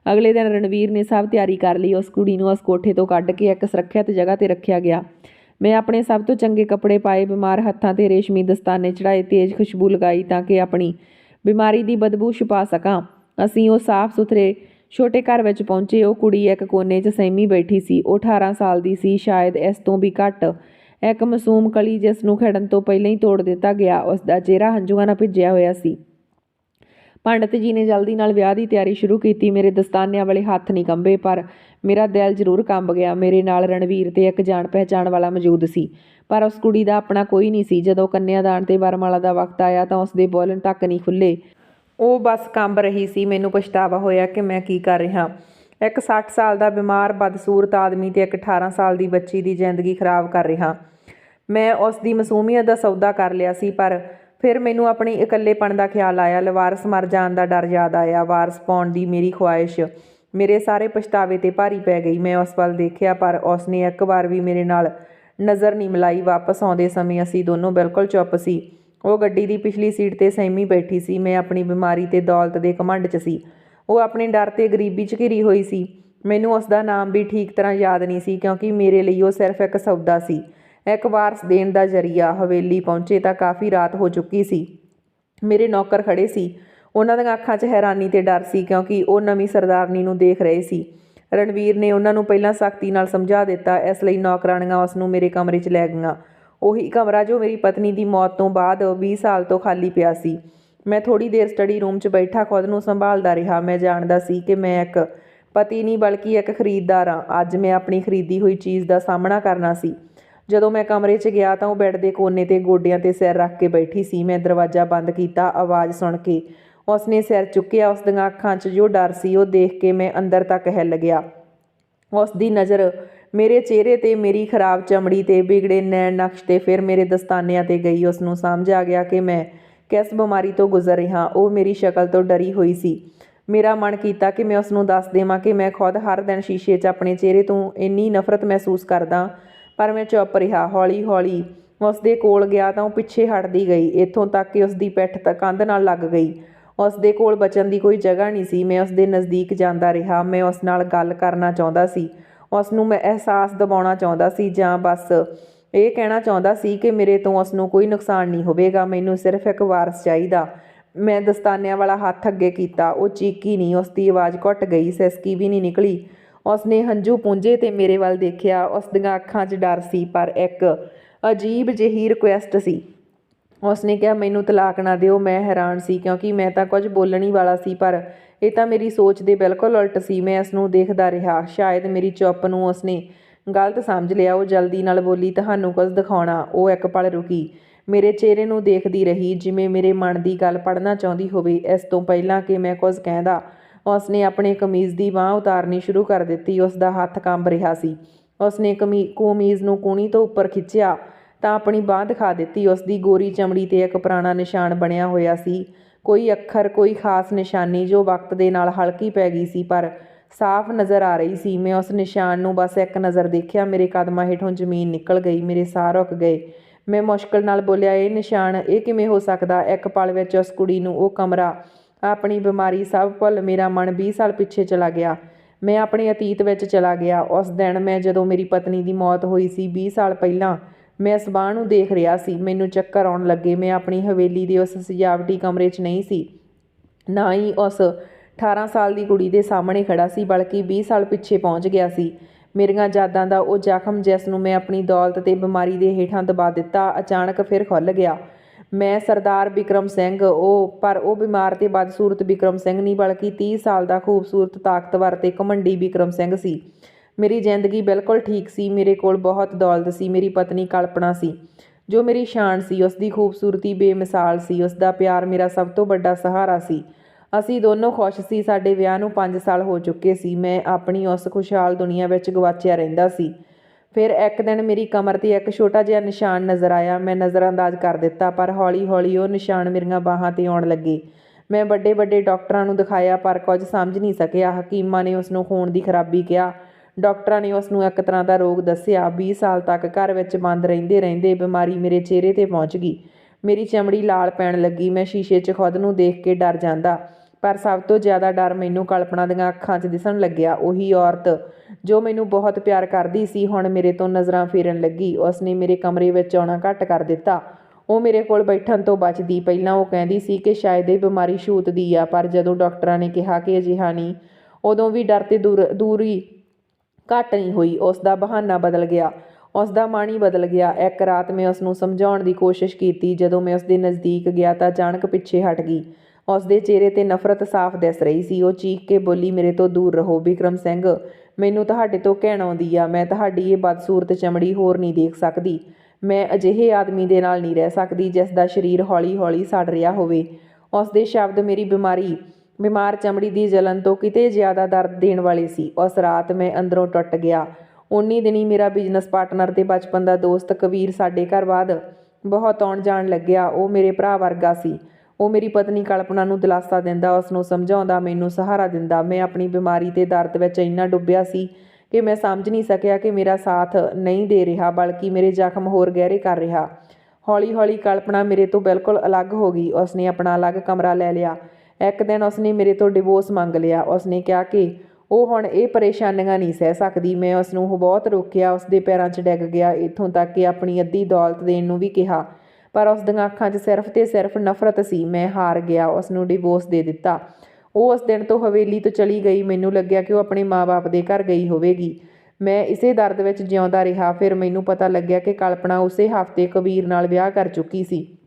ਅਗਲੇ ਦਿਨ ਰਣਵੀਰ ਨੇ ਸਭ ਤਿਆਰੀ ਕਰ ਲਈ। ਉਸ ਕੁੜੀ ਨੂੰ ਉਸ ਕੋਠੇ ਤੋਂ ਕੱਢ ਕੇ ਇੱਕ ਸੁਰੱਖਿਅਤ ਜਗ੍ਹਾ ਤੇ ਰੱਖਿਆ ਗਿਆ। ਮੈਂ ਆਪਣੇ ਸਭ ਤੋਂ ਚੰਗੇ ਕੱਪੜੇ ਪਾਏ, ਬਿਮਾਰ ਹੱਥਾਂ ਤੇ ਰੇਸ਼ਮੀ ਦਸਤਾਨੇ ਚੜਾਏ ਤੇਜ਼ ਖੁਸ਼ਬੂ ਲਗਾਈ ਤਾਂ ਕਿ ਆਪਣੀ ਬਿਮਾਰੀ ਦੀ ਬਦਬੂ ਛੁਪਾ ਸਕਾਂ। ਅਸੀਂ ਉਹ ਸਾਫ਼ ਸੁਥਰੇ ਛੋਟੇ ਘਰ ਵਿੱਚ ਪਹੁੰਚੇ। ਉਹ ਕੁੜੀ ਇੱਕ ਕੋਨੇ 'ਚ ਸਹਿਮੀ ਬੈਠੀ ਸੀ। ਉਹ 18 ਸਾਲ ਦੀ ਸੀ। ਸ਼ਾਇਦ ਇਸ ਤੋਂ ਵੀ ਘੱਟ। ਇੱਕ ਮਾਸੂਮ ਕਲੀ ਜਿਸ ਨੂੰ ਖੜਨ ਤੋਂ ਪਹਿਲਾਂ ਹੀ ਤੋੜ ਦਿੱਤਾ ਗਿਆ, ਉਸ ਦਾ ਚਿਹਰਾ ਹੰਝੂਆਂ ਨਾਲ ਭਿੱਜਿਆ ਹੋਇਆ ਸੀ। ਪੰਡਤ ਜੀ ਨੇ ਜਲਦੀ ਨਾਲ ਵਿਆਹ ਦੀ ਤਿਆਰੀ ਸ਼ੁਰੂ ਕੀਤੀ। ਮੇਰੇ ਦਸਤਾਨਿਆਂ ਵਾਲੇ ਹੱਥ ਨਹੀਂ ਕੰਬੇ, ਪਰ ਮੇਰਾ ਦਿਲ ਜ਼ਰੂਰ ਕੰਬ ਗਿਆ। ਮੇਰੇ ਨਾਲ ਰਣਵੀਰ ਤੇ ਇੱਕ ਜਾਣ ਪਹਿਚਾਣ ਵਾਲਾ ਮੌਜੂਦ ਸੀ। ਪਰ ਉਸ ਕੁੜੀ ਦਾ ਆਪਣਾ ਕੋਈ ਨਹੀਂ ਸੀ। ਜਦੋਂ ਕੰਨਿਆਦਾਨ ਤੇ ਵਰਮਾਲਾ ਦਾ ਵਕਤ ਆਇਆ ਤਾਂ ਉਸ ਦੇ ਬੋਲਣ ਤੱਕ ਨਹੀਂ ਖੁੱਲੇ ਉਹ ਬਸ ਕੰਬ ਰਹੀ ਸੀ, ਮੈਨੂੰ ਪਛਤਾਵਾ ਹੋਇਆ ਕਿ ਮੈਂ ਕੀ ਕਰ ਰਿਹਾ। ਇੱਕ 60 ਸਾਲ ਦਾ ਬਿਮਾਰ, ਬਦਸੂਰਤ ਆਦਮੀ ਤੇ ਇੱਕ 18 ਸਾਲ ਦੀ ਬੱਚੀ ਦੀ ਜ਼ਿੰਦਗੀ ਖਰਾਬ ਕਰ ਰਿਹਾ। ਮੈਂ ਉਸ ਦੀ ਮਾਸੂਮੀਅਤ ਦਾ ਸੌਦਾ ਕਰ ਲਿਆ ਸੀ, ਪਰ ਫਿਰ ਮੈਨੂੰ ਆਪਣੀ ਇਕੱਲੇਪਣ ਦਾ ਖਿਆਲ ਆਇਆ। ਲਵਾਰਸ ਮਰ ਜਾਣ ਦਾ ਡਰ ਯਾਦ ਆਇਆ। ਵਾਰਸ ਪਾਉਣ ਦੀ ਮੇਰੀ ਖੁਆਇਸ਼ ਮੇਰੇ ਸਾਰੇ ਪਛਤਾਵੇ ਤੇ ਭਾਰੀ ਪੈ ਗਈ। ਮੈਂ ਉਸ ਵੱਲ ਦੇਖਿਆ, ਪਰ ਉਸ ਨੇ ਇੱਕ ਵਾਰ ਵੀ ਮੇਰੇ ਨਾਲ ਨਜ਼ਰ ਨਹੀਂ ਮਿਲਾਈ। ਵਾਪਸ ਆਉਂਦੇ ਸਮੇਂ ਅਸੀਂ ਦੋਨੋਂ ਬਿਲਕੁਲ ਚੁੱਪ ਸੀ। ਉਹ ਗੱਡੀ ਦੀ ਪਿਛਲੀ ਸੀਟ ਤੇ ਸਹਿਮੀ ਬੈਠੀ ਸੀ, ਮੈਂ ਆਪਣੀ ਬਿਮਾਰੀ ਤੇ ਦੌਲਤ ਦੇ ਘਮੰਡ 'ਚ ਸੀ। ਉਹ ਆਪਣੇ ਡਰ ਤੇ ਗਰੀਬੀ 'ਚ ਘਿਰੀ ਹੋਈ ਸੀ। ਮੈਨੂੰ ਉਸ ਦਾ ਨਾਮ ਵੀ ਠੀਕ ਤਰ੍ਹਾਂ ਯਾਦ ਨਹੀਂ ਸੀ, ਕਿਉਂਕਿ ਮੇਰੇ ਲਈ ਉਹ ਸਿਰਫ ਇੱਕ ਸੌਦਾ ਸੀ। ਇੱਕ ਵਾਰਸ ਦੇਣ ਦਾ ਜ਼ਰੀਆ ਹਵੇਲੀ ਪਹੁੰਚੇ ਤਾਂ ਕਾਫੀ ਰਾਤ ਹੋ ਚੁੱਕੀ ਸੀ। ਮੇਰੇ ਨੌਕਰ ਖੜੇ ਸੀ। ਉਹਨਾਂ ਦੀਆਂ ਅੱਖਾਂ 'ਚ ਹੈਰਾਨੀ ਤੇ ਡਰ ਸੀ, ਕਿਉਂਕਿ ਉਹ ਨਵੀਂ ਸਰਦਾਰਨੀ ਨੂੰ ਦੇਖ ਰਹੇ ਸੀ। ਰਣਵੀਰ ਨੇ ਉਹਨਾਂ ਨੂੰ ਪਹਿਲਾਂ ਸਖਤੀ ਨਾਲ ਸਮਝਾ ਦਿੱਤਾ, ਇਸ ਲਈ ਨੌਕਰਾਣੀਆਂ ਉਸ ਨੂੰ ਮੇਰੇ ਕਮਰੇ 'ਚ ਲੈ ਗਈਆਂ। ਉਹੀ ਕਮਰਾ ਜੋ ਮੇਰੀ ਪਤਨੀ ਦੀ ਮੌਤ ਤੋਂ ਬਾਅਦ 20 ਸਾਲ ਤੋਂ ਖਾਲੀ ਪਿਆ ਸੀ। ਮੈਂ ਥੋੜੀ ਦੇਰ ਸਟੱਡੀ ਰੂਮ 'ਚ ਬੈਠਾ ਖੁਦ ਨੂੰ ਸੰਭਾਲਦਾ ਰਿਹਾ। ਮੈਂ ਜਾਣਦਾ ਸੀ ਕਿ ਮੈਂ ਇੱਕ ਪਤੀ ਨਹੀਂ, ਬਲਕਿ ਇੱਕ ਖਰੀਦਦਾਰ ਹਾਂ। ਅੱਜ ਮੈਂ ਆਪਣੀ ਖਰੀਦੀ ਹੋਈ ਚੀਜ਼ ਦਾ ਸਾਹਮਣਾ ਕਰਨਾ ਸੀ। ਜਦੋਂ ਮੈਂ ਕਮਰੇ 'ਚ ਗਿਆ ਤਾਂ ਉਹ ਬੈੱਡ ਦੇ ਕੋਨੇ ਤੇ ਗੋਡਿਆਂ ਤੇ ਸਿਰ ਰੱਖ ਕੇ ਬੈਠੀ ਸੀ। ਮੈਂ ਦਰਵਾਜ਼ਾ ਬੰਦ ਕੀਤਾ, ਆਵਾਜ਼ ਸੁਣ ਕੇ। ਉਸਨੇ ਸਿਰ ਚੁੱਕਿਆ ਉਸ ਦੀਆਂ ਅੱਖਾਂ 'ਚ ਜੋ ਡਰ ਸੀ ਉਹ ਦੇਖ ਕੇ ਮੈਂ ਅੰਦਰ ਤੱਕ ਹਿੱਲ ਗਿਆ। ਉਸ ਦੀ ਨਜ਼ਰ ਮੇਰੇ ਚਿਹਰੇ ਤੇ ਮੇਰੀ ਖਰਾਬ ਚਮੜੀ ਤੇ ਵਿਗੜੇ ਨੈਣ ਨਕਸ਼ ਤੇ ਫਿਰ ਮੇਰੇ ਦਸਤਾਨਿਆਂ ਤੇ ਗਈ ਉਸ ਨੂੰ ਸਮਝ ਆ ਗਿਆ ਕਿ ਮੈਂ ਕਿਸ ਬਿਮਾਰੀ ਤੋਂ ਗੁਜ਼ਰ ਰਿਹਾ, ਉਹ ਮੇਰੀ ਸ਼ਕਲ ਤੋਂ ਡਰੀ ਹੋਈ ਸੀ। ਮੇਰਾ ਮਨ ਕੀਤਾ ਕਿ ਮੈਂ ਉਸ ਨੂੰ ਦੱਸ ਦੇਵਾਂ ਕਿ ਮੈਂ ਖੁਦ ਹਰ ਦਿਨ ਸ਼ੀਸ਼ੇ 'ਚ ਆਪਣੇ ਚਿਹਰੇ ਤੋਂ ਇੰਨੀ ਨਫ਼ਰਤ ਮਹਿਸੂਸ ਕਰਦਾ, ਪਰ ਮੈਂ ਚੁੱਪ ਰਿਹਾ, ਹੌਲੀ-ਹੌਲੀ ਉਸ ਦੇ ਕੋਲ ਗਿਆ ਤਾਂ ਉਹ ਪਿੱਛੇ ਹਟਦੀ ਗਈ, ਇੱਥੋਂ ਤੱਕ ਕਿ ਉਸ ਦੀ ਪਿੱਠ ਤੱਕ ਕੰਧ ਨਾਲ ਲੱਗ ਗਈ। ਉਸ ਦੇ ਕੋਲ ਬਚਣ ਦੀ ਕੋਈ ਜਗ੍ਹਾ ਨਹੀਂ ਸੀ, ਮੈਂ ਉਸ ਦੇ ਨਜ਼ਦੀਕ ਜਾਂਦਾ ਰਿਹਾ, ਮੈਂ ਉਸ ਨਾਲ ਗੱਲ ਕਰਨਾ ਚਾਹੁੰਦਾ ਸੀ। ਉਸ ਨੂੰ ਮੈਂ ਅਹਿਸਾਸ ਦਿਵਾਉਣਾ ਚਾਹੁੰਦਾ ਸੀ ਜਾਂ ਬਸ ਇਹ ਕਹਿਣਾ ਚਾਹੁੰਦਾ ਸੀ ਕਿ ਮੇਰੇ ਤੋਂ ਉਸ ਨੂੰ ਕੋਈ ਨੁਕਸਾਨ ਨਹੀਂ ਹੋਵੇਗਾ, ਮੈਨੂੰ ਸਿਰਫ ਇੱਕ ਵਾਰਸ ਚਾਹੀਦਾ। ਮੈਂ ਦਸਤਾਨਿਆਂ ਵਾਲਾ ਹੱਥ ਅੱਗੇ ਕੀਤਾ, ਉਹ ਚੀਕੀ ਨਹੀਂ, ਉਸ ਦੀ ਆਵਾਜ਼ ਘੁੱਟ ਗਈ, ਸਿਸਕੀ ਵੀ ਨਹੀਂ ਨਿਕਲੀ। ਉਸ ਨੇ ਹੰਝੂ ਪੂੰਝੇ ਤੇ ਮੇਰੇ ਵੱਲ ਦੇਖਿਆ, ਉਸ ਦੀਆਂ ਅੱਖਾਂ 'ਚ ਡਰ ਸੀ, ਪਰ ਇੱਕ ਅਜੀਬ ਜਿਹੀ ਰਿਕੁਐਸਟ ਸੀ। ਉਸ ਨੇ ਕਿਹਾ, ਮੈਨੂੰ ਤਲਾਕ ਨਾ ਦਿਓ, ਮੈਂ ਹੈਰਾਨ ਸੀ ਕਿਉਂਕਿ ਮੈਂ ਤਾਂ ਕੁਝ ਬੋਲਣ ਹੀ ਵਾਲਾ ਸੀ, ਪਰ ਇਹ ਤਾਂ ਮੇਰੀ ਸੋਚ ਦੇ ਬਿਲਕੁਲ ਉਲਟ ਸੀ, ਮੈਂ ਇਸ ਨੂੰ ਦੇਖਦਾ ਰਿਹਾ। ਸ਼ਾਇਦ ਮੇਰੀ ਚੁੱਪ ਨੂੰ ਉਸਨੇ ਗਲਤ ਸਮਝ ਲਿਆ, ਉਹ ਜਲਦੀ ਨਾਲ ਬੋਲੀ, ਤੁਹਾਨੂੰ ਕੁਝ ਦਿਖਾਉਣਾ। ਉਹ ਇੱਕ ਪਲ ਰੁਕੀ। ਮੇਰੇ ਚਿਹਰੇ ਨੂੰ ਦੇਖਦੀ ਰਹੀ, ਜਿਵੇਂ ਮੇਰੇ ਮਨ ਦੀ ਗੱਲ ਪੜ੍ਹਨਾ ਚਾਹੁੰਦੀ ਹੋਵੇ। ਇਸ ਤੋਂ ਪਹਿਲਾਂ ਕਿ ਮੈਂ ਕੁਝ ਕਹਿੰਦਾ ਉਸ ਨੇ ਆਪਣੇ ਕਮੀਜ਼ ਦੀ ਬਾਹ ਉਤਾਰਨੀ ਸ਼ੁਰੂ ਕਰ ਦਿੱਤੀ। ਉਸ ਦਾ ਹੱਥ ਕੰਬ ਰਿਹਾ ਸੀ। ਉਸਨੇ ਕਮੀ, ਕਮੀਜ਼ ਨੂੰ ਕੂਣੀ ਤੋਂ ਉੱਪਰ ਖਿੱਚਿਆ, ਤਾਂ ਆਪਣੀ ਬਾਹ ਦਿਖਾ ਦਿੱਤੀ। ਉਸ ਦੀ ਗੋਰੀ ਚਮੜੀ ਤੇ ਇੱਕ ਪੁਰਾਣਾ ਨਿਸ਼ਾਨ ਬਣਿਆ ਹੋਇਆ ਸੀ। ਕੋਈ ਅੱਖਰ, ਕੋਈ ਖਾਸ ਨਿਸ਼ਾਨੀ ਜੋ ਵਕਤ ਦੇ ਨਾਲ ਹਲਕੀ ਪੈ ਗਈ ਸੀ, ਪਰ ਸਾਫ਼ ਨਜ਼ਰ ਆ ਰਹੀ ਸੀ। ਮੈਂ ਉਸ ਨਿਸ਼ਾਨ ਨੂੰ ਬਸ ਇੱਕ ਨਜ਼ਰ ਦੇਖਿਆ। ਮੇਰੇ ਕਦਮਾਂ ਹੇਠੋਂ ਜ਼ਮੀਨ ਨਿਕਲ ਗਈ, ਮੇਰੇ ਸਾਹ ਰੁਕ ਗਏ। ਮੈਂ ਮੁਸ਼ਕਲ ਨਾਲ ਬੋਲਿਆ, ਇਹ ਨਿਸ਼ਾਨ, ਇਹ ਕਿਵੇਂ ਹੋ ਸਕਦਾ ਇੱਕ ਪਲ ਵਿੱਚ ਉਸ ਕੁੜੀ ਨੂੰ ਉਹ ਕਮਰਾ, ਆਪਣੀ ਬਿਮਾਰੀ ਸਭ ਭੁੱਲ ਮੇਰਾ ਮਨ 20 ਸਾਲ ਪਿੱਛੇ ਚਲਾ ਗਿਆ। ਮੈਂ ਆਪਣੇ ਅਤੀਤ ਵਿੱਚ ਚਲਾ ਗਿਆ। ਉਸ ਦਿਨ ਮੈਂ ਜਦੋਂ ਮੇਰੀ ਪਤਨੀ ਦੀ ਮੌਤ ਹੋਈ ਸੀ 20 ਸਾਲ ਪਹਿਲਾਂ ਮੈਂ ਸਬਾਹ ਨੂੰ ਦੇਖ ਰਿਹਾ ਸੀ। ਮੈਨੂੰ ਚੱਕਰ ਆਉਣ ਲੱਗੇ। ਮੈਂ ਆਪਣੀ ਹਵੇਲੀ ਦੇ ਉਸ ਸਜਾਵਟੀ ਕਮਰੇ 'ਚ ਨਹੀਂ ਸੀ। ਨਾ ਹੀ ਉਸ 18 ਸਾਲ ਦੀ ਕੁੜੀ ਦੇ ਸਾਹਮਣੇ ਖੜਾ ਸੀ, ਬਲਕਿ 20 ਸਾਲ ਪਿੱਛੇ ਪਹੁੰਚ ਗਿਆ ਸੀ। ਮੇਰੀਆਂ ਯਾਦਾਂ ਦਾ ਉਹ ਜ਼ਖਮ ਜਿਸ ਨੂੰ ਮੈਂ ਆਪਣੀ ਦੌਲਤ ਤੇ ਬਿਮਾਰੀ ਦੇ ਹੇਠਾਂ ਦਬਾ ਦਿੱਤਾ, ਅਚਾਨਕ ਫਿਰ ਖੁੱਲ੍ਹ ਗਿਆ। ਮੈਂ ਸਰਦਾਰ ਵਿਕਰਮ ਸਿੰਘ, ਉਹ, ਪਰ ਉਹ ਬਿਮਾਰ ਤੇ ਬਦਸੂਰਤ ਵਿਕਰਮ ਸਿੰਘ ਨਹੀਂ, ਬਲਕਿ 30 ਸਾਲ ਦਾ ਖੂਬਸੂਰਤ ਤਾਕਤਵਰ ਤੇ ਘਮੰਡੀ ਵਿਕਰਮ ਸਿੰਘ ਸੀ। ਮੇਰੀ ਜ਼ਿੰਦਗੀ ਬਿਲਕੁਲ ਠੀਕ ਸੀ, ਮੇਰੇ ਕੋਲ ਬਹੁਤ ਦੌਲਤ ਸੀ, ਮੇਰੀ ਪਤਨੀ ਕਲਪਨਾ ਸੀ। ਜੋ ਮੇਰੀ ਸ਼ਾਨ ਸੀ ਉਸ ਦੀ ਖੂਬਸੂਰਤੀ, ਬੇਮਿਸਾਲ ਸੀ ਉਸ ਦਾ ਪਿਆਰ ਮੇਰਾ ਸਭ ਤੋਂ ਵੱਡਾ ਸਹਾਰਾ ਸੀ। ਅਸੀਂ ਦੋਨੋਂ ਖੁਸ਼ ਸੀ, ਸਾਡੇ ਵਿਆਹ ਨੂੰ 5 ਸਾਲ ਹੋ ਚੁੱਕੇ ਸੀ, ਮੈਂ ਆਪਣੀ ਉਸ ਖੁਸ਼ਹਾਲ ਦੁਨੀਆ ਵਿੱਚ ਗਵਾਚਿਆ ਰਹਿੰਦਾ ਸੀ। ਫਿਰ ਇੱਕ ਦਿਨ ਮੇਰੀ ਕਮਰ ਤੇ ਇੱਕ ਛੋਟਾ ਜਿਹਾ ਨਿਸ਼ਾਨ ਨਜ਼ਰ ਆਇਆ, ਮੈਂ ਨਜ਼ਰਅੰਦਾਜ਼ ਕਰ ਦਿੱਤਾ, ਪਰ ਹੌਲੀ-ਹੌਲੀ ਉਹ ਨਿਸ਼ਾਨ ਮੇਰੀਆਂ ਬਾਹਾਂ ਤੇ ਆਉਣ ਲੱਗੇ। ਮੈਂ ਵੱਡੇ ਵੱਡੇ ਡਾਕਟਰਾਂ ਨੂੰ ਦਿਖਾਇਆ, ਪਰ ਕੁਝ ਸਮਝ ਨਹੀਂ ਸਕਿਆ, ਹਕੀਮਾਂ ਨੇ ਉਸ ਨੂੰ ਖੂਨ ਦੀ ਖਰਾਬੀ ਕਿਹਾ। ਡਾਕਟਰਾਂ ਨੇ ਉਸ ਨੂੰ ਇੱਕ ਤਰ੍ਹਾਂ ਦਾ ਰੋਗ ਦੱਸਿਆ। 20 ਸਾਲ ਤੱਕ ਘਰ ਵਿੱਚ ਬੰਦ ਰਹਿੰਦੇ ਰਹਿੰਦੇ ਬਿਮਾਰੀ ਮੇਰੇ ਚਿਹਰੇ ਤੇ ਪਹੁੰਚ ਗਈ। ਮੇਰੀ ਚਮੜੀ ਲਾਲ ਪੈਣ ਲੱਗੀ। ਮੈਂ ਸ਼ੀਸ਼ੇ 'ਚ ਖੁਦ ਨੂੰ ਦੇਖ ਕੇ ਡਰ ਜਾਂਦਾ। ਪਰ ਸਭ ਤੋਂ ਜ਼ਿਆਦਾ ਡਰ ਮੈਨੂੰ ਕਲਪਨਾ ਦੀਆਂ ਅੱਖਾਂ 'ਚ ਦਿਸਣ ਲੱਗਿਆ। ਉਹੀ ਔਰਤ ਜੋ ਮੈਨੂੰ ਬਹੁਤ ਪਿਆਰ ਕਰਦੀ ਸੀ, ਹੁਣ ਮੇਰੇ ਤੋਂ ਨਜ਼ਰਾਂ ਫੇਰਨ ਲੱਗੀ। ਉਸਨੇ ਮੇਰੇ ਕਮਰੇ ਵਿੱਚ ਆਉਣਾ ਘੱਟ ਕਰ ਦਿੱਤਾ। ਉਹ ਮੇਰੇ ਕੋਲ ਬੈਠਣ ਤੋਂ ਬਚਦੀ। ਪਹਿਲਾਂ ਉਹ ਕਹਿੰਦੀ ਸੀ ਕਿ ਸ਼ਾਇਦ ਇਹ ਬਿਮਾਰੀ ਛੂਤ ਦੀ ਆ, ਪਰ ਜਦੋਂ ਡਾਕਟਰਾਂ ਨੇ ਕਿਹਾ ਕਿ ਅਜਿਹਾ ਨਹੀਂ, ਉਦੋਂ ਵੀ ਡਰ ਤੇ ਦੂਰ ਦੂਰੀ ਘੱਟ ਨਹੀਂ ਹੋਈ, ਉਸ ਦਾ ਬਹਾਨਾ ਬਦਲ ਗਿਆ। ਉਸ ਦਾ ਮਨ ਹੀ ਬਦਲ ਗਿਆ। ਇੱਕ ਰਾਤ ਮੈਂ ਉਸ ਨੂੰ ਸਮਝਾਉਣ ਦੀ ਕੋਸ਼ਿਸ਼ ਕੀਤੀ। ਜਦੋਂ ਮੈਂ ਉਸ ਦੇ ਨਜ਼ਦੀਕ ਗਿਆ ਤਾਂ ਅਚਾਨਕ ਪਿੱਛੇ ਹਟ ਗਈ। ਉਸ ਦੇ ਚਿਹਰੇ ਤੇ ਨਫ਼ਰਤ ਸਾਫ਼ ਦਿਸ ਰਹੀ ਸੀ। ਉਹ ਚੀਖ ਕੇ ਬੋਲੀ, ਮੇਰੇ ਤੋਂ ਦੂਰ ਰਹੋ, ਵਿਕਰਮ ਸਿੰਘ। ਮੈਨੂੰ ਤੁਹਾਡੇ ਤੋਂ ਘੈਣ ਆਉਂਦੀ ਆ। ਮੈਂ ਤੁਹਾਡੀ ਇਹ ਬਦਸੂਰਤ ਚਮੜੀ ਹੋਰ ਨਹੀਂ ਦੇਖ ਸਕਦੀ। ਮੈਂ ਅਜਿਹੇ ਆਦਮੀ ਦੇ ਨਾਲ ਨਹੀਂ ਰਹਿ ਸਕਦੀ, ਜਿਸ ਦਾ ਸਰੀਰ ਹੌਲੀ-ਹੌਲੀ ਸੜ ਰਿਹਾ ਹੋਵੇ। ਉਸ ਦੇ ਸ਼ਬਦ, ਮੇਰੀ ਬਿਮਾਰੀ ਬਿਮਾਰ ਚਮੜੀ ਦੀ ਜਲਨ ਤੋਂ ਕਿਤੇ ਜ਼ਿਆਦਾ ਦਰਦ ਦੇਣ ਵਾਲੇ ਸੀ। ਉਸ ਰਾਤ ਮੈਂ ਅੰਦਰੋਂ ਟੁੱਟ ਗਿਆ। ਉਨੀ ਦਿਨੀ ਮੇਰਾ ਬਿਜ਼ਨਸ ਪਾਰਟਨਰ ਤੇ ਬਚਪਨ ਦਾ ਦੋਸਤ ਕਬੀਰ ਸਾਡੇ ਘਰ ਬਾਅਦ ਬਹੁਤ ਆਉਣ ਜਾਣ ਲੱਗਿਆ। ਉਹ ਮੇਰੇ ਭਰਾ ਵਰਗਾ ਸੀ। ਉਹ ਮੇਰੀ ਪਤਨੀ ਕਲਪਨਾ ਨੂੰ ਦਿਲਾਸਾ ਦਿੰਦਾ ਉਸ ਨੂੰ ਸਮਝਾਉਂਦਾ, ਮੈਨੂੰ ਸਹਾਰਾ ਦਿੰਦਾ। ਮੈਂ ਆਪਣੀ ਬਿਮਾਰੀ ਤੇ ਦਰਦ ਵਿੱਚ ਇੰਨਾ ਡੁੱਬਿਆ ਸੀ ਕਿ ਮੈਂ ਸਮਝ ਨਹੀਂ ਸਕਿਆ ਕਿ ਮੇਰਾ ਸਾਥ ਨਹੀਂ ਦੇ ਰਿਹਾ, ਬਲਕਿ ਮੇਰੇ ਜ਼ਖਮ ਹੋਰ ਗਹਿਰੇ ਕਰ ਰਿਹਾ। ਹੌਲੀ-ਹੌਲੀ ਕਲਪਨਾ ਮੇਰੇ ਤੋਂ ਬਿਲਕੁਲ ਅਲੱਗ ਹੋ ਗਈ। ਉਸਨੇ ਆਪਣਾ ਅਲੱਗ ਕਮਰਾ ਲੈ ਲਿਆ। ਇੱਕ ਦਿਨ ਉਸਨੇ ਮੇਰੇ ਤੋਂ ਡਿਵੋਰਸ ਮੰਗ ਲਿਆ। ਉਸਨੇ ਕਿਹਾ ਕਿ ਉਹ ਹੁਣ ਇਹ ਪਰੇਸ਼ਾਨੀਆਂ ਨਹੀਂ ਸਹਿ ਸਕਦੀ। ਮੈਂ ਉਸ ਨੂੰ ਬਹੁਤ ਰੋਕਿਆ। ਉਸ ਦੇ ਪੈਰਾਂ 'ਚ ਡਿੱਗ ਗਿਆ। ਇੱਥੋਂ ਤੱਕ ਕਿ ਆਪਣੀ ਅੱਧੀ ਦੌਲਤ ਦੇਣ ਨੂੰ ਵੀ ਕਿਹਾ। ਪਰ ਉਸ ਦੀਆਂ ਅੱਖਾਂ 'ਚ ਸਿਰਫ ਤੇ ਸਿਰਫ ਨਫ਼ਰਤ ਸੀ। ਮੈਂ ਹਾਰ ਗਿਆ। ਉਸ ਨੂੰ ਡਿਵੋਰਸ ਦੇ ਦਿੱਤਾ। ਉਹ ਉਸ ਦਿਨ ਤੋਂ ਹਵੇਲੀ ਤੋਂ ਚਲੀ ਗਈ। ਮੈਨੂੰ ਲੱਗਿਆ ਕਿ ਉਹ ਆਪਣੇ ਮਾਪੇ ਦੇ ਘਰ ਗਈ ਹੋਵੇਗੀ। ਮੈਂ ਇਸੇ ਦਰਦ ਵਿੱਚ ਜਿਉਂਦਾ ਰਿਹਾ। ਫਿਰ ਮੈਨੂੰ ਪਤਾ ਲੱਗਿਆ ਕਿ ਕਲਪਨਾ ਉਸੇ ਹਫ਼ਤੇ ਕਬੀਰ ਨਾਲ ਵਿਆਹ ਕਰ ਚੁੱਕੀ ਸੀ।